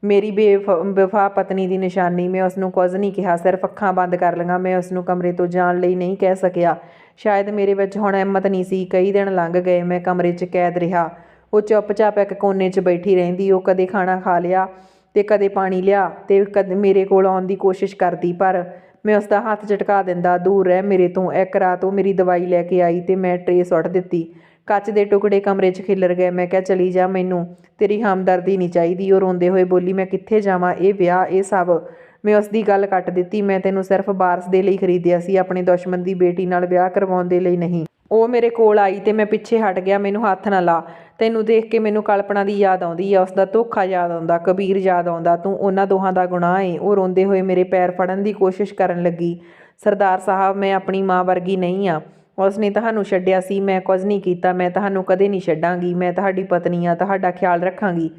ਮੇਰੀ ਬੇਵਫਾ ਪਤਨੀ ਦੀ ਨਿਸ਼ਾਨੀ, ਮੈਂ ਉਸ ਨੂੰ ਕੁਝ ਨਹੀਂ ਕਿਹਾ, ਸਿਰਫ ਅੱਖਾਂ ਬੰਦ ਕਰ ਲਈਆਂ, ਮੈਂ ਉਸ ਨੂੰ ਕਮਰੇ ਤੋਂ ਜਾਣ ਲਈ ਨਹੀਂ ਕਹਿ ਸਕਿਆ। ਸ਼ਾਇਦ ਮੇਰੇ ਵਿੱਚ ਹੁਣ ਹਿੰਮਤ ਨਹੀਂ ਸੀ, ਕਈ ਦਿਨ ਲੰਘ ਗਏ, ਮੈਂ ਕਮਰੇ 'ਚ ਕੈਦ ਰਿਹਾ। ਉਹ ਚੁੱਪਚਾਪ ਇੱਕ ਕੋਨੇ 'ਚ ਬੈਠੀ ਰਹਿੰਦੀ, ਉਹ ਕਦੇ ਖਾਣਾ ਖਾ ਲਿਆ ਤੇ ਕਦੇ ਪਾਣੀ ਲਿਆ ਤੇ ਕਦੇ, ਮੇਰੇ ਕੋਲ ਆਉਣ ਦੀ ਕੋਸ਼ਿਸ਼ ਕਰਦੀ, ਪਰ ਮੈਂ ਉਸ ਦਾ ਹੱਥ ਝਟਕਾ ਦਿੰਦਾ, ਦੂਰ ਰਹਿ ਮੇਰੇ ਤੋਂ, ਇੱਕ ਰਾਤ ਉਹ ਮੇਰੀ ਦਵਾਈ ਲੈ ਕੇ ਆਈ ਤੇ ਮੈਂ ਟਰੇ ਸੁੱਟ ਦਿੱਤੀ। ਕੱਚ ਦੇ ਟੁਕੜੇ ਕਮਰੇ 'ਚ ਖਿਲਰ ਗਏ। ਮੈਂ ਕਿਹਾ, ਚਲੀ ਜਾ ਮੈਨੂੰ, ਤੇਰੀ ਹਮਦਰਦੀ ਨਹੀਂ ਚਾਹੀਦੀ। ਉਹ ਰੋਂਦੇ ਹੋਏ ਬੋਲੀ, ਮੈਂ ਕਿੱਥੇ ਜਾਵਾਂ? ਇਹ ਵਿਆਹ, ਇਹ ਸਭ। ਮੈਂ ਉਸ ਦੀ ਗੱਲ ਕੱਟ ਦਿੱਤੀ। ਮੈਂ ਤੈਨੂੰ ਸਿਰਫ ਬਾਰਸ ਦੇ ਲਈ ਖਰੀਦਿਆ ਸੀ, ਆਪਣੇ ਦੁਸ਼ਮਣ ਦੀ ਬੇਟੀ ਨਾਲ ਵਿਆਹ ਕਰਵਾਉਣ ਦੇ ਲਈ ਨਹੀਂ। ਉਹ ਮੇਰੇ ਕੋਲ ਆਈ ਤੇ ਮੈਂ ਪਿੱਛੇ ਹਟ ਗਿਆ। ਮੈਨੂੰ ਹੱਥ ਨਾ ਲਾ। ਤੈਨੂੰ ਦੇਖ ਕੇ ਮੈਨੂੰ ਕਲਪਨਾ ਦੀ ਯਾਦ ਆਉਂਦੀ ਆ। ਉਸ ਦਾ ਧੋਖਾ ਯਾਦ ਆਉਂਦਾ, ਕਬੀਰ ਯਾਦ ਆਉਂਦਾ, ਤੂੰ ਉਹਨਾਂ ਦੋਹਾਂ ਦਾ ਗੁਨਾਹ ਏ। ਉਹ ਰੋਂਦੇ ਹੋਏ ਮੇਰੇ ਪੈਰ ਫੜਨ ਦੀ ਕੋਸ਼ਿਸ਼ ਕਰਨ ਲੱਗੀ। ਸਰਦਾਰ ਸਾਹਿਬ, ਮੈਂ ਆਪਣੀ ਮਾਂ ਵਰਗੀ ਨਹੀਂ ਆ। ਉਸ ਨੇ ਤੁਹਾਨੂੰ ਛੱਡਿਆ ਸੀ, ਮੈਂ ਕੁਝ ਨਹੀਂ ਕੀਤਾ, ਮੈਂ ਤੁਹਾਨੂੰ ਕਦੇ ਨਹੀਂ ਛੱਡਾਂਗੀ, ਮੈਂ ਤੁਹਾਡੀ ਪਤਨੀ ਆ ਤੁਹਾਡਾ ਖਿਆਲ ਰੱਖਾਂਗੀ।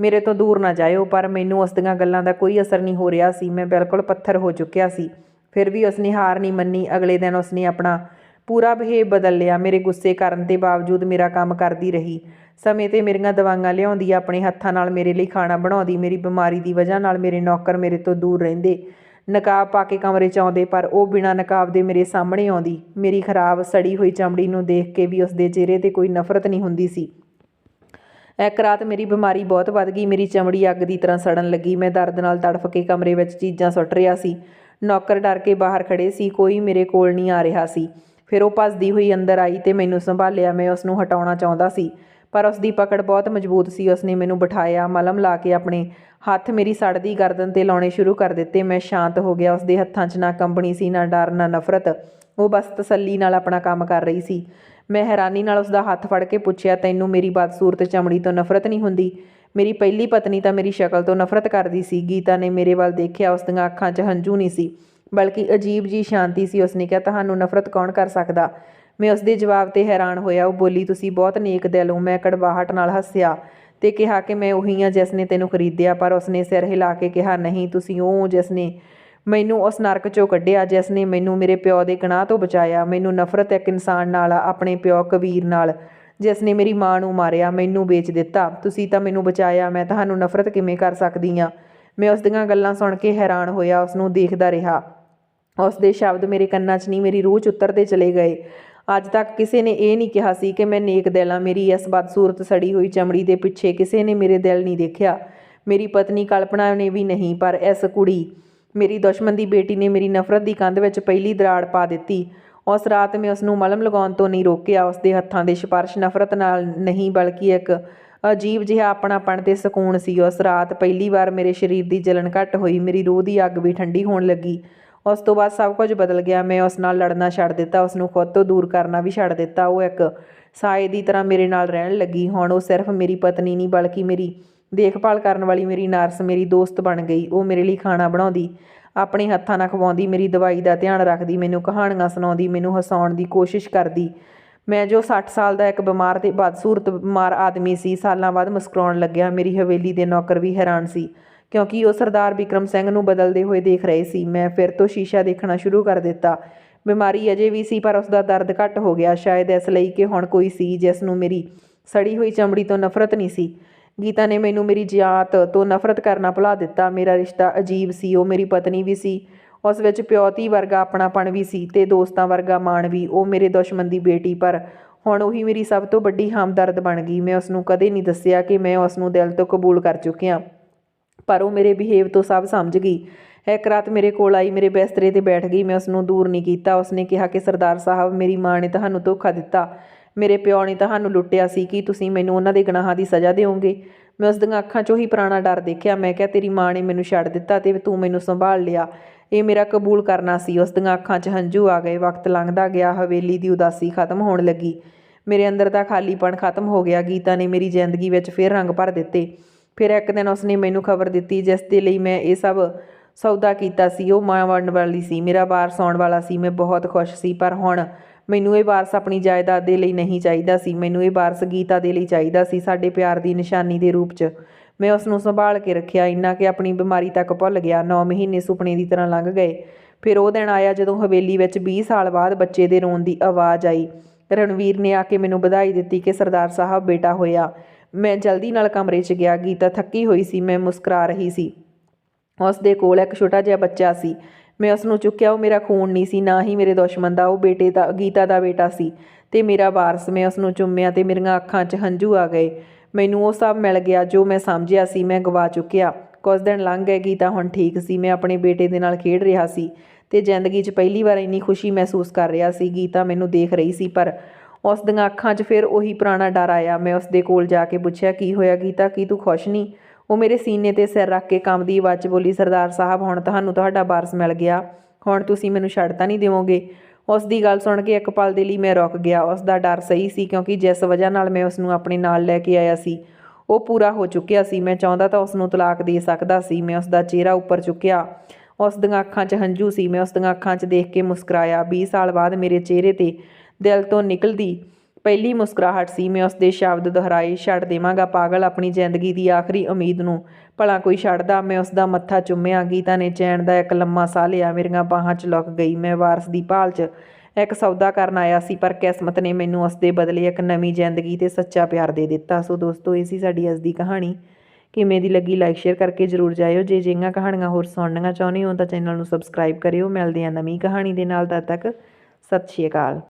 ਮੇਰੇ ਤੋਂ ਦੂਰ ਨਾ ਜਾਇਓ, ਪਰ ਮੈਨੂੰ ਉਸ ਦੀਆਂ ਗੱਲਾਂ ਦਾ ਕੋਈ ਅਸਰ ਨਹੀਂ ਹੋ ਰਿਹਾ ਸੀ, ਮੈਂ ਬਿਲਕੁਲ ਪੱਥਰ ਹੋ ਚੁੱਕਿਆ ਸੀ। ਫਿਰ ਵੀ ਉਸਨੇ ਹਾਰ ਨਹੀਂ ਮੰਨੀ, ਅਗਲੇ ਦਿਨ ਉਸਨੇ ਆਪਣਾ ਪੂਰਾ ਬਿਹੇਵ ਬਦਲ ਲਿਆ, ਮੇਰੇ ਗੁੱਸੇ ਕਰਨ ਦੇ ਬਾਵਜੂਦ ਮੇਰਾ ਕੰਮ ਕਰਦੀ ਰਹੀ। ਸਮੇਂ ਤੇ ਮੇਰੀਆਂ ਦਵਾਈਆਂ ਲਿਆਉਂਦੀ, ਆਪਣੇ ਹੱਥਾਂ ਨਾਲ ਮੇਰੇ ਲਈ ਖਾਣਾ ਬਣਾਉਂਦੀ, ਮੇਰੀ ਬਿਮਾਰੀ ਦੀ ਵਜ੍ਹਾ ਨਾਲ ਮੇਰੇ ਨੌਕਰ ਮੇਰੇ ਤੋਂ ਦੂਰ ਰਹਿੰਦੇ। ਨਕਾਬ ਪਾ ਕੇ ਕਮਰੇ 'ਚ ਆਉਂਦੇ, ਪਰ ਉਹ ਬਿਨਾਂ ਨਕਾਬ ਦੇ ਮੇਰੇ ਸਾਹਮਣੇ ਆਉਂਦੀ। ਮੇਰੀ ਖਰਾਬ, ਸੜੀ ਹੋਈ ਚਮੜੀ ਨੂੰ ਦੇਖ ਕੇ ਵੀ ਉਸਦੇ ਚਿਹਰੇ ਤੇ ਕੋਈ ਨਫ਼ਰਤ ਨਹੀਂ ਹੁੰਦੀ ਸੀ। ਇੱਕ ਰਾਤ ਮੇਰੀ ਬਿਮਾਰੀ ਬਹੁਤ ਵੱਧ ਗਈ। ਮੇਰੀ ਚਮੜੀ ਅੱਗ ਦੀ ਤਰ੍ਹਾਂ ਸੜਨ ਲੱਗੀ। ਮੈਂ ਦਰਦ ਨਾਲ ਤੜਫ ਕੇ ਕਮਰੇ ਵਿੱਚ ਚੀਜ਼ਾਂ ਸੁੱਟ ਰਿਹਾ ਸੀ। ਨੌਕਰ ਡਰ ਕੇ ਬਾਹਰ ਖੜੇ ਸੀ। ਕੋਈ ਮੇਰੇ ਕੋਲ ਨਹੀਂ ਆ ਰਿਹਾ ਸੀ। ਫਿਰ ਉਹ ਭੱਜਦੀ ਹੋਈ ਅੰਦਰ ਆਈ ਤੇ ਮੈਨੂੰ ਸੰਭਾਲਿਆ। ਮੈਂ ਉਸ ਨੂੰ ਹਟਾਉਣਾ ਚਾਹੁੰਦਾ ਸੀ। ਪਰ ਉਸ ਦੀ ਪਕੜ ਬਹੁਤ ਮਜ਼ਬੂਤ ਸੀ। ਉਸਨੇ ਮੈਨੂੰ ਬਿਠਾਇਆ, ਮਲਮ ਲਾ ਕੇ ਆਪਣੇ ਹੱਥ ਮੇਰੀ ਸੜਦੀ ਗਰਦਨ ਤੇ ਲਾਉਣੇ ਸ਼ੁਰੂ ਕਰ ਦਿੱਤੇ। ਮੈਂ ਸ਼ਾਂਤ ਹੋ ਗਿਆ। ਉਸ ਦੇ ਹੱਥਾਂ 'ਚ ਨਾ ਕੰਬਣੀ ਸੀ, ਨਾ ਡਰ, ਨਾ ਨਫ਼ਰਤ। ਉਹ ਬਸ ਤਸੱਲੀ ਨਾਲ ਆਪਣਾ ਕੰਮ ਕਰ ਰਹੀ ਸੀ। ਮੈਂ ਹੈਰਾਨੀ ਨਾਲ ਉਸ ਦਾ ਹੱਥ ਫੜ ਕੇ ਪੁੱਛਿਆ, ਤੈਨੂੰ ਮੇਰੀ ਬਦਸੂਰਤ ਚਮੜੀ ਤੋਂ ਨਫ਼ਰਤ ਨਹੀਂ ਹੁੰਦੀ? ਮੇਰੀ ਪਹਿਲੀ ਪਤਨੀ ਤਾਂ ਮੇਰੀ ਸ਼ਕਲ ਤੋਂ ਨਫ਼ਰਤ ਕਰਦੀ ਸੀ। ਗੀਤਾ ਨੇ ਮੇਰੇ ਵੱਲ ਦੇਖਿਆ ਉਸ ਦੀਆਂ ਅੱਖਾਂ 'ਚ ਹੰਝੂ ਨਹੀਂ ਸੀ, ਬਲਕਿ ਅਜੀਬ ਜੀ ਸ਼ਾਂਤੀ ਸੀ। ਉਸਨੇ ਕਿਹਾ, ਤੁਹਾਨੂੰ ਨਫ਼ਰਤ ਕੌਣ ਕਰ ਸਕਦਾ? ਮੈਂ ਉਸ ਦੇ ਜਵਾਬ ਤੇ ਹੈਰਾਨ ਹੋਇਆ। ਉਹ ਬੋਲੀ, ਤੁਸੀਂ ਬਹੁਤ ਨੇਕ ਦਿਲ ਹੋ। ਮੈਂ ਕੜਵਾਹਟ ਨਾਲ ਹੱਸਿਆ ਤੇ ਕਿਹਾ ਕਿ ਮੈਂ ਉਹੀ ਹਾਂ ਜਿਸ ਨੇ ਤੈਨੂੰ ਖਰੀਦਿਆ, ਪਰ ਉਸਨੇ ਸਿਰ ਹਿਲਾ ਕੇ ਕਿਹਾ, ਨਹੀਂ, ਤੁਸੀਂ ਉਹ ਹੋ ਜਿਸ ਨੇ ਮੈਨੂੰ ਉਸ ਨਰਕ ਚੋਂ ਕੱਢਿਆ, ਜਿਸ ਨੇ ਮੈਨੂੰ ਮੇਰੇ ਪਿਓ ਦੇ ਗੁਨਾਹ ਤੋਂ ਬਚਾਇਆ। ਮੈਨੂੰ ਨਫ਼ਰਤ ਇੱਕ ਇਨਸਾਨ ਨਾਲ ਆ, ਆਪਣੇ ਪਿਓ ਕਬੀਰ ਨਾਲ, ਜਿਸ ਨੇ ਮੇਰੀ ਮਾਂ ਨੂੰ ਮਾਰਿਆ, ਮੈਨੂੰ ਵੇਚ ਦਿੱਤਾ। ਤੁਸੀਂ ਤਾਂ ਮੈਨੂੰ ਬਚਾਇਆ, ਮੈਂ ਤੁਹਾਨੂੰ ਨਫ਼ਰਤ ਕਿਵੇਂ ਕਰ ਸਕਦੀ ਆ ਮੈਂ ਉਸ ਦੀਆਂ ਗੱਲਾਂ ਸੁਣ ਕੇ ਹੈਰਾਨ ਹੋਇਆ ਉਸ ਨੂੰ ਦੇਖਦਾ ਰਿਹਾ। ਉਸ ਦੇ ਸ਼ਬਦ ਮੇਰੇ ਕੰਨਾਂ 'ਚ ਨਹੀਂ, ਮੇਰੀ ਰੂਹ 'ਚ ਉਤਰਦੇ ਚਲੇ ਗਏ। ਅੱਜ ਤੱਕ ਕਿਸੇ ਨੇ ਇਹ ਨਹੀਂ ਕਿਹਾ ਸੀ ਕਿ ਮੈਂ ਨੇਕ ਦਿਲਾਂ ਮੇਰੀ ਇਸ ਬਦਸੂਰਤ ਸੜੀ ਹੋਈ ਚਮੜੀ ਦੇ ਪਿੱਛੇ ਕਿਸੇ ਨੇ ਮੇਰੇ ਦਿਲ ਨਹੀਂ ਦੇਖਿਆ। ਮੇਰੀ ਪਤਨੀ ਕਲਪਨਾ ਨੇ ਵੀ ਨਹੀਂ, ਪਰ ਇਸ ਕੁੜੀ, ਮੇਰੀ ਦੁਸ਼ਮਣ ਦੀ ਬੇਟੀ ਨੇ ਮੇਰੀ ਨਫ਼ਰਤ ਦੀ ਕੰਧ ਵਿੱਚ ਪਹਿਲੀ ਦਰਾੜ ਪਾ ਦਿੱਤੀ। ਉਸ ਰਾਤ ਮੈਂ ਉਸ ਨੂੰ ਮਲਮ ਲਗਾਉਣ ਤੋਂ ਨਹੀਂ ਰੋਕਿਆ। ਉਸ ਦੇ ਹੱਥਾਂ ਦੇ ਸਪਰਸ਼ ਨਫ਼ਰਤ ਨਾਲ ਨਹੀਂ, ਬਲਕਿ ਇੱਕ ਅਜੀਬ ਜਿਹਾ ਆਪਣਾਪਣ ਤੇ ਸਕੂਨ ਸੀ। ਉਸ ਰਾਤ ਪਹਿਲੀ ਵਾਰ ਮੇਰੇ ਸਰੀਰ ਦੀ ਜਲਨ ਘੱਟ ਹੋਈ। ਮੇਰੀ ਰੂਹ ਦੀ ਅੱਗ ਵੀ ਠੰਡੀ ਹੋਣ ਲੱਗੀ। ਉਸ ਤੋਂ ਬਾਅਦ ਸਭ ਕੁਝ ਬਦਲ ਗਿਆ। ਮੈਂ ਉਸ ਨਾਲ ਲੜਨਾ ਛੱਡ ਦਿੱਤਾ, ਉਸ ਨੂੰ ਖੁਦ ਤੋਂ ਦੂਰ ਕਰਨਾ ਵੀ ਛੱਡ ਦਿੱਤਾ। ਉਹ ਇੱਕ ਸਾਏ ਦੀ ਤਰ੍ਹਾਂ ਮੇਰੇ ਨਾਲ ਰਹਿਣ ਲੱਗੀ। ਹੁਣ ਉਹ ਸਿਰਫ ਮੇਰੀ ਪਤਨੀ ਨਹੀਂ, ਬਲਕਿ ਮੇਰੀ ਦੇਖਭਾਲ ਕਰਨ ਵਾਲੀ, ਮੇਰੀ ਨਰਸ, ਮੇਰੀ ਦੋਸਤ ਬਣ ਗਈ। ਉਹ ਮੇਰੇ ਲਈ ਖਾਣਾ ਬਣਾਉਂਦੀ, ਆਪਣੇ ਹੱਥਾਂ ਨਾਲ ਖਵਾਉਂਦੀ, ਮੇਰੀ ਦਵਾਈ ਦਾ ਧਿਆਨ ਰੱਖਦੀ, ਮੈਨੂੰ ਕਹਾਣੀਆਂ ਸੁਣਾਉਂਦੀ, ਮੈਨੂੰ ਹਸਾਉਣ ਦੀ ਕੋਸ਼ਿਸ਼ ਕਰਦੀ। ਮੈਂ ਜੋ 60 ਸਾਲ ਦਾ ਇੱਕ ਬਿਮਾਰ ਤੇ ਬਦਸੂਰਤ ਬਿਮਾਰ ਆਦਮੀ ਸੀ, ਸਾਲਾਂ ਬਾਅਦ ਮੁਸਕਰਾਉਣ ਲੱਗਿਆ। ਮੇਰੀ ਹਵੇਲੀ ਦੇ ਨੌਕਰ ਵੀ ਹੈਰਾਨ ਸੀ। ਕਿਉਂਕਿ ਉਹ ਸਰਦਾਰ ਵਿਕਰਮ ਸਿੰਘ ਨੂੰ ਬਦਲਦੇ ਹੋਏ ਦੇਖ ਰਹੇ ਸੀ। ਮੈਂ ਫਿਰ ਤੋਂ ਸ਼ੀਸ਼ਾ ਦੇਖਣਾ ਸ਼ੁਰੂ ਕਰ ਦਿੱਤਾ। ਬਿਮਾਰੀ ਅਜੇ ਵੀ ਸੀ, ਪਰ ਉਸ ਦਾ ਦਰਦ ਘੱਟ ਹੋ ਗਿਆ। ਸ਼ਾਇਦ ਇਸ ਲਈ ਕਿ ਹੁਣ ਕੋਈ ਸੀ ਜਿਸ ਨੂੰ ਮੇਰੀ ਸੜੀ ਹੋਈ ਚਮੜੀ ਤੋਂ ਨਫ਼ਰਤ ਨਹੀਂ ਸੀ। ਗੀਤਾ ਨੇ ਮੈਨੂੰ ਮੇਰੀ ਜਾਤ ਤੋਂ ਨਫ਼ਰਤ ਕਰਨਾ ਭੁਲਾ ਦਿੱਤਾ। ਮੇਰਾ ਰਿਸ਼ਤਾ ਅਜੀਬ ਸੀ, ਉਹ ਮੇਰੀ ਪਤਨੀ ਵੀ ਸੀ। ਉਸ ਵਿੱਚ ਪਿਓਤੀ ਵਰਗਾ, ਆਪਣਾਪਣ ਵੀ ਸੀ ਤੇ ਦੋਸਤਾਂ ਵਰਗਾ ਮਾਣ ਵੀ, ਉਹ ਮੇਰੇ ਦੁਸ਼ਮਣ ਦੀ ਬੇਟੀ। ਪਰ ਹੁਣ ਉਹੀ ਮੇਰੀ ਸਭ ਤੋਂ ਵੱਡੀ ਹਮਦਰਦ ਬਣ ਗਈ। ਮੈਂ ਉਸ ਨੂੰ ਕਦੇ ਨਹੀਂ ਦੱਸਿਆ ਕਿ ਮੈਂ ਉਸ ਨੂੰ ਦਿਲ ਤੋਂ ਕਬੂਲ ਕਰ ਚੁੱਕਿਆ। ਪਰ ਉਹ ਮੇਰੇ ਬਿਹੇਵ ਤੋਂ ਸਭ ਸਮਝ ਗਈ। ਇੱਕ ਰਾਤ ਮੇਰੇ ਕੋਲ ਆਈ, ਮੇਰੇ ਬਿਸਤਰੇ ਤੇ ਬੈਠ ਗਈ, ਮੈਂ ਉਸ ਨੂੰ ਦੂਰ ਨਹੀਂ ਕੀਤਾ। ਉਸਨੇ ਕਿਹਾ ਕਿ ਸਰਦਾਰ ਸਾਹਿਬ, ਮੇਰੀ ਮਾਂ ਨੇ ਤੁਹਾਨੂੰ ਧੋਖਾ ਦਿੱਤਾ। ਮੇਰੇ ਪਿਓ ਨੇ ਤੁਹਾਨੂੰ ਲੁੱਟਿਆ ਸੀ। ਕਿ ਤੁਸੀਂ ਮੈਨੂੰ ਉਹਨਾਂ ਦੇ ਗੁਨਾਹਾਂ ਦੀ ਸਜ਼ਾ ਦਿਓਗੇ? ਮੈਂ ਉਸ ਦੀਆਂ ਅੱਖਾਂ 'ਚੋਂ ਹੀ ਪੁਰਾਣਾ ਡਰ ਦੇਖਿਆ। ਮੈਂ ਕਿਹਾ, ਤੇਰੀ ਮਾਂ ਨੇ ਮੈਨੂੰ ਛੱਡ ਦਿੱਤਾ ਤੇ ਤੂੰ ਮੈਨੂੰ ਸੰਭਾਲ ਲਿਆ। ਇਹ ਮੇਰਾ ਕਬੂਲ ਕਰਨਾ ਸੀ। ਉਸ ਦੀਆਂ ਅੱਖਾਂ 'ਚ ਹੰਝੂ ਆ ਗਏ। ਵਕਤ ਲੰਘਦਾ ਗਿਆ। ਹਵੇਲੀ ਦੀ ਉਦਾਸੀ ਖਤਮ ਹੋਣ ਲੱਗੀ। ਮੇਰੇ ਅੰਦਰ ਦਾ ਖਾਲੀਪਣ ਖਤਮ ਹੋ ਗਿਆ। ਗੀਤਾ ਨੇ ਮੇਰੀ ਜ਼ਿੰਦਗੀ ਵਿੱਚ ਫਿਰ ਰੰਗ ਭਰ ਦਿੱਤੇ। ਫਿਰ ਇੱਕ ਦਿਨ ਉਸਨੇ ਮੈਨੂੰ ਖਬਰ ਦਿੱਤੀ, ਜਿਸ ਦੇ ਲਈ ਮੈਂ ਇਹ ਸਭ ਸੌਦਾ ਕੀਤਾ ਸੀ। ਉਹ ਮਾਂ ਵੰਡਣ ਵਾਲੀ ਸੀ, ਮੇਰਾ ਵਾਰਸ ਆਉਣ ਵਾਲਾ ਸੀ, ਮੈਂ ਬਹੁਤ ਖੁਸ਼ ਸੀ, ਪਰ ਹੁਣ ਮੈਨੂੰ ਇਹ ਵਾਰਸ ਆਪਣੀ ਜਾਇਦਾਦ ਦੇ ਲਈ ਨਹੀਂ ਚਾਹੀਦਾ ਸੀ, ਮੈਨੂੰ ਇਹ ਵਾਰਸ ਗੀਤਾ ਦੇ ਲਈ ਚਾਹੀਦਾ ਸੀ, ਸਾਡੇ ਪਿਆਰ ਦੀ ਨਿਸ਼ਾਨੀ ਦੇ ਰੂਪ 'ਚ। ਮੈਂ ਉਸ ਨੂੰ ਸੰਭਾਲ ਕੇ ਰੱਖਿਆ, ਇੰਨਾ ਕਿ ਆਪਣੀ ਬਿਮਾਰੀ ਤੱਕ ਭੁੱਲ ਗਿਆ। 9 ਮਹੀਨੇ ਸੁਪਨੇ ਦੀ ਤਰ੍ਹਾਂ ਲੰਘ ਗਏ। ਫਿਰ ਉਹ ਦਿਨ ਆਇਆ ਜਦੋਂ ਹਵੇਲੀ ਵਿੱਚ 20 ਸਾਲ ਬਾਅਦ ਬੱਚੇ ਦੇ ਰੋਣ ਦੀ ਆਵਾਜ਼ ਆਈ। ਰਣਵੀਰ ਨੇ ਆ ਕੇ ਮੈਨੂੰ ਵਧਾਈ ਦਿੱਤੀ ਕਿ ਸਰਦਾਰ ਸਾਹਿਬ ਬੇਟਾ ਹੋਇਆ। ਮੈਂ ਜਲਦੀ ਨਾਲ ਕਮਰੇ 'ਚ ਗਿਆ, ਗੀਤਾ ਥੱਕੀ ਹੋਈ ਸੀ, ਮੈਂ ਮੁਸਕਰਾ ਰਹੀ ਸੀ। ਉਸ ਦੇ ਕੋਲ ਇੱਕ ਛੋਟਾ ਜਿਹਾ ਬੱਚਾ ਸੀ। ਮੈਂ ਉਸ ਨੂੰ ਚੁੱਕਿਆ, ਉਹ ਮੇਰਾ ਖੂਨ ਨਹੀਂ ਸੀ, ਨਾ ਹੀ ਮੇਰੇ ਦੁਸ਼ਮਣ ਦਾ, ਉਹ ਬੇਟੇ ਦਾ, ਗੀਤਾ ਦਾ ਬੇਟਾ ਸੀ। ਤੇ ਮੇਰਾ ਵਾਰਸ, ਮੈਂ ਉਸ ਨੂੰ ਚੁੰਮਿਆ ਤੇ ਮੇਰੀਆਂ ਅੱਖਾਂ 'ਚ ਹੰਝੂ ਆ ਗਏ। ਮੈਨੂੰ ਉਹ ਸਭ ਮਿਲ ਗਿਆ, ਜੋ ਮੈਂ ਸਮਝਿਆ ਸੀ, ਮੈਂ ਗਵਾ ਚੁੱਕਿਆ। ਕੁਝ ਦਿਨ ਲੰਘ ਗਏ, ਗੀਤਾ ਹੁਣ ਠੀਕ ਸੀ, ਮੈਂ ਆਪਣੇ ਬੇਟੇ ਦੇ ਨਾਲ ਖੇਡ ਰਿਹਾ ਸੀ। ਤੇ ਜ਼ਿੰਦਗੀ 'ਚ ਪਹਿਲੀ ਵਾਰ ਇੰਨੀ ਖੁਸ਼ੀ ਮਹਿਸੂਸ ਕਰ ਰਿਹਾ ਸੀ, ਗੀਤਾ ਮੈਨੂੰ ਦੇਖ ਰਹੀ ਸੀ, ਪਰ ਉਸ ਦੀਆਂ ਅੱਖਾਂ 'ਚ ਫਿਰ ਉਹੀ ਪੁਰਾਣਾ ਡਰ ਆਇਆ। ਮੈਂ ਉਸ ਦੇ ਕੋਲ ਜਾ ਕੇ ਪੁੱਛਿਆ, ਕੀ ਹੋਇਆ ਗੀਤਾ? ਕੀ ਤੂੰ ਖੁਸ਼ ਨਹੀਂ? ਉਹ ਮੇਰੇ ਸੀਨੇ ਤੇ ਸਿਰ ਰੱਖ ਕੇ ਕੰਬਦੀ ਆਵਾਜ਼ 'ਚ ਬੋਲੀ, ਸਰਦਾਰ ਸਾਹਿਬ, ਹੁਣ ਤੁਹਾਨੂੰ ਤੁਹਾਡਾ ਵਾਰਸ ਮਿਲ ਗਿਆ। ਹੁਣ ਤੁਸੀਂ ਮੈਨੂੰ ਛੱਡ ਤਾਂ ਨਹੀਂ ਦੇਵੋਗੇ? ਉਸ ਦੀ ਗੱਲ ਸੁਣ ਕੇ ਇੱਕ ਪਲ ਦੇ ਲਈ ਮੈਂ ਰੁਕ ਗਿਆ। ਉਸ ਦਾ ਡਰ ਸਹੀ ਸੀ ਕਿਉਂਕਿ ਜਿਸ ਵਜ੍ਹਾ ਨਾਲ ਮੈਂ ਉਸ ਨੂੰ ਆਪਣੇ ਨਾਲ ਲੈ ਕੇ ਆਇਆ ਸੀ, ਉਹ ਪੂਰਾ ਹੋ ਚੁੱਕਿਆ ਸੀ। ਮੈਂ ਚਾਹੁੰਦਾ ਤਾਂ ਉਸ ਨੂੰ ਤਲਾਕ ਦੇ ਸਕਦਾ ਸੀ। ਮੈਂ ਉਸ ਦਾ ਚਿਹਰਾ ਉੱਪਰ ਚੁੱਕਿਆ। ਉਸ ਦੀਆਂ ਅੱਖਾਂ 'ਚ ਹੰਝੂ ਸੀ। ਮੈਂ ਉਸ ਦੀਆਂ ਅੱਖਾਂ 'ਚ ਦੇਖ ਕੇ ਮੁਸਕਰਾਇਆ। 20 ਸਾਲ ਬਾਅਦ ਮੇਰੇ ਚਿਹਰੇ ਤੇ ਦਿਲ ਤੋਂ ਨਿਕਲਦੀ ਪਹਿਲੀ ਮੁਸਕਰਾਹਟ ਸੀ। ਮੈਂ ਉਸ ਦੇ ਸ਼ਬਦ ਦੁਹਰਾਏ, ਛੱਡ ਦੇਵਾਂਗਾ ਪਾਗਲ ਆਪਣੀ ਜ਼ਿੰਦਗੀ ਦੀ ਆਖਰੀ ਉਮੀਦ ਨੂੰ। ਭਲਾ ਕੋਈ ਛੱਡਦਾ? ਮੈਂ ਉਸ ਦਾ ਮੱਥਾ ਚੁੰਮਿਆ। ਗੀਤਾ ਨੇ ਚੈਨ ਦਾ ਇੱਕ ਲੰਮਾ ਸਾਹ ਲਿਆ। ਮੇਰੀਆਂ ਬਾਹਾਂ 'ਚ ਲੁਕ ਗਈ। ਮੈਂ ਵਾਰਸ ਦੀ ਭਾਲ 'ਚ ਇੱਕ ਸੌਦਾ ਕਰਨ ਆਇਆ ਸੀ, ਪਰ ਕਿਸਮਤ ਨੇ ਮੈਨੂੰ ਉਸ ਦੇ ਬਦਲੇ ਇੱਕ ਨਵੀਂ ਜ਼ਿੰਦਗੀ ਤੇ ਸੱਚਾ ਪਿਆਰ ਦੇ ਦਿੱਤਾ। ਸੋ ਦੋਸਤੋ, ਇਹ ਸੀ ਸਾਡੀ ਅੱਜ ਦੀ ਕਹਾਣੀ। ਕਿਵੇਂ ਦੀ ਲੱਗੀ ਲਾਈਕ ਸ਼ੇਅਰ ਕਰਕੇ ਜਰੂਰ ਜਾਇਓ। ਜੇ ਜਿਹੀਆਂ ਕਹਾਣੀਆਂ ਹੋਰ ਸੁਣਨੀਆਂ ਚਾਹੁੰਦੇ ਹੋ ਤਾਂ ਚੈਨਲ ਨੂੰ ਸਬਸਕ੍ਰਾਈਬ ਕਰਿਓ। ਮਿਲਦੇ ਹਾਂ ਨਵੀਂ ਕਹਾਣੀ ਦੇ ਨਾਲ। ਤਦ ਤੱਕ ਸਤਿ ਸ਼੍ਰੀ ਅਕਾਲ।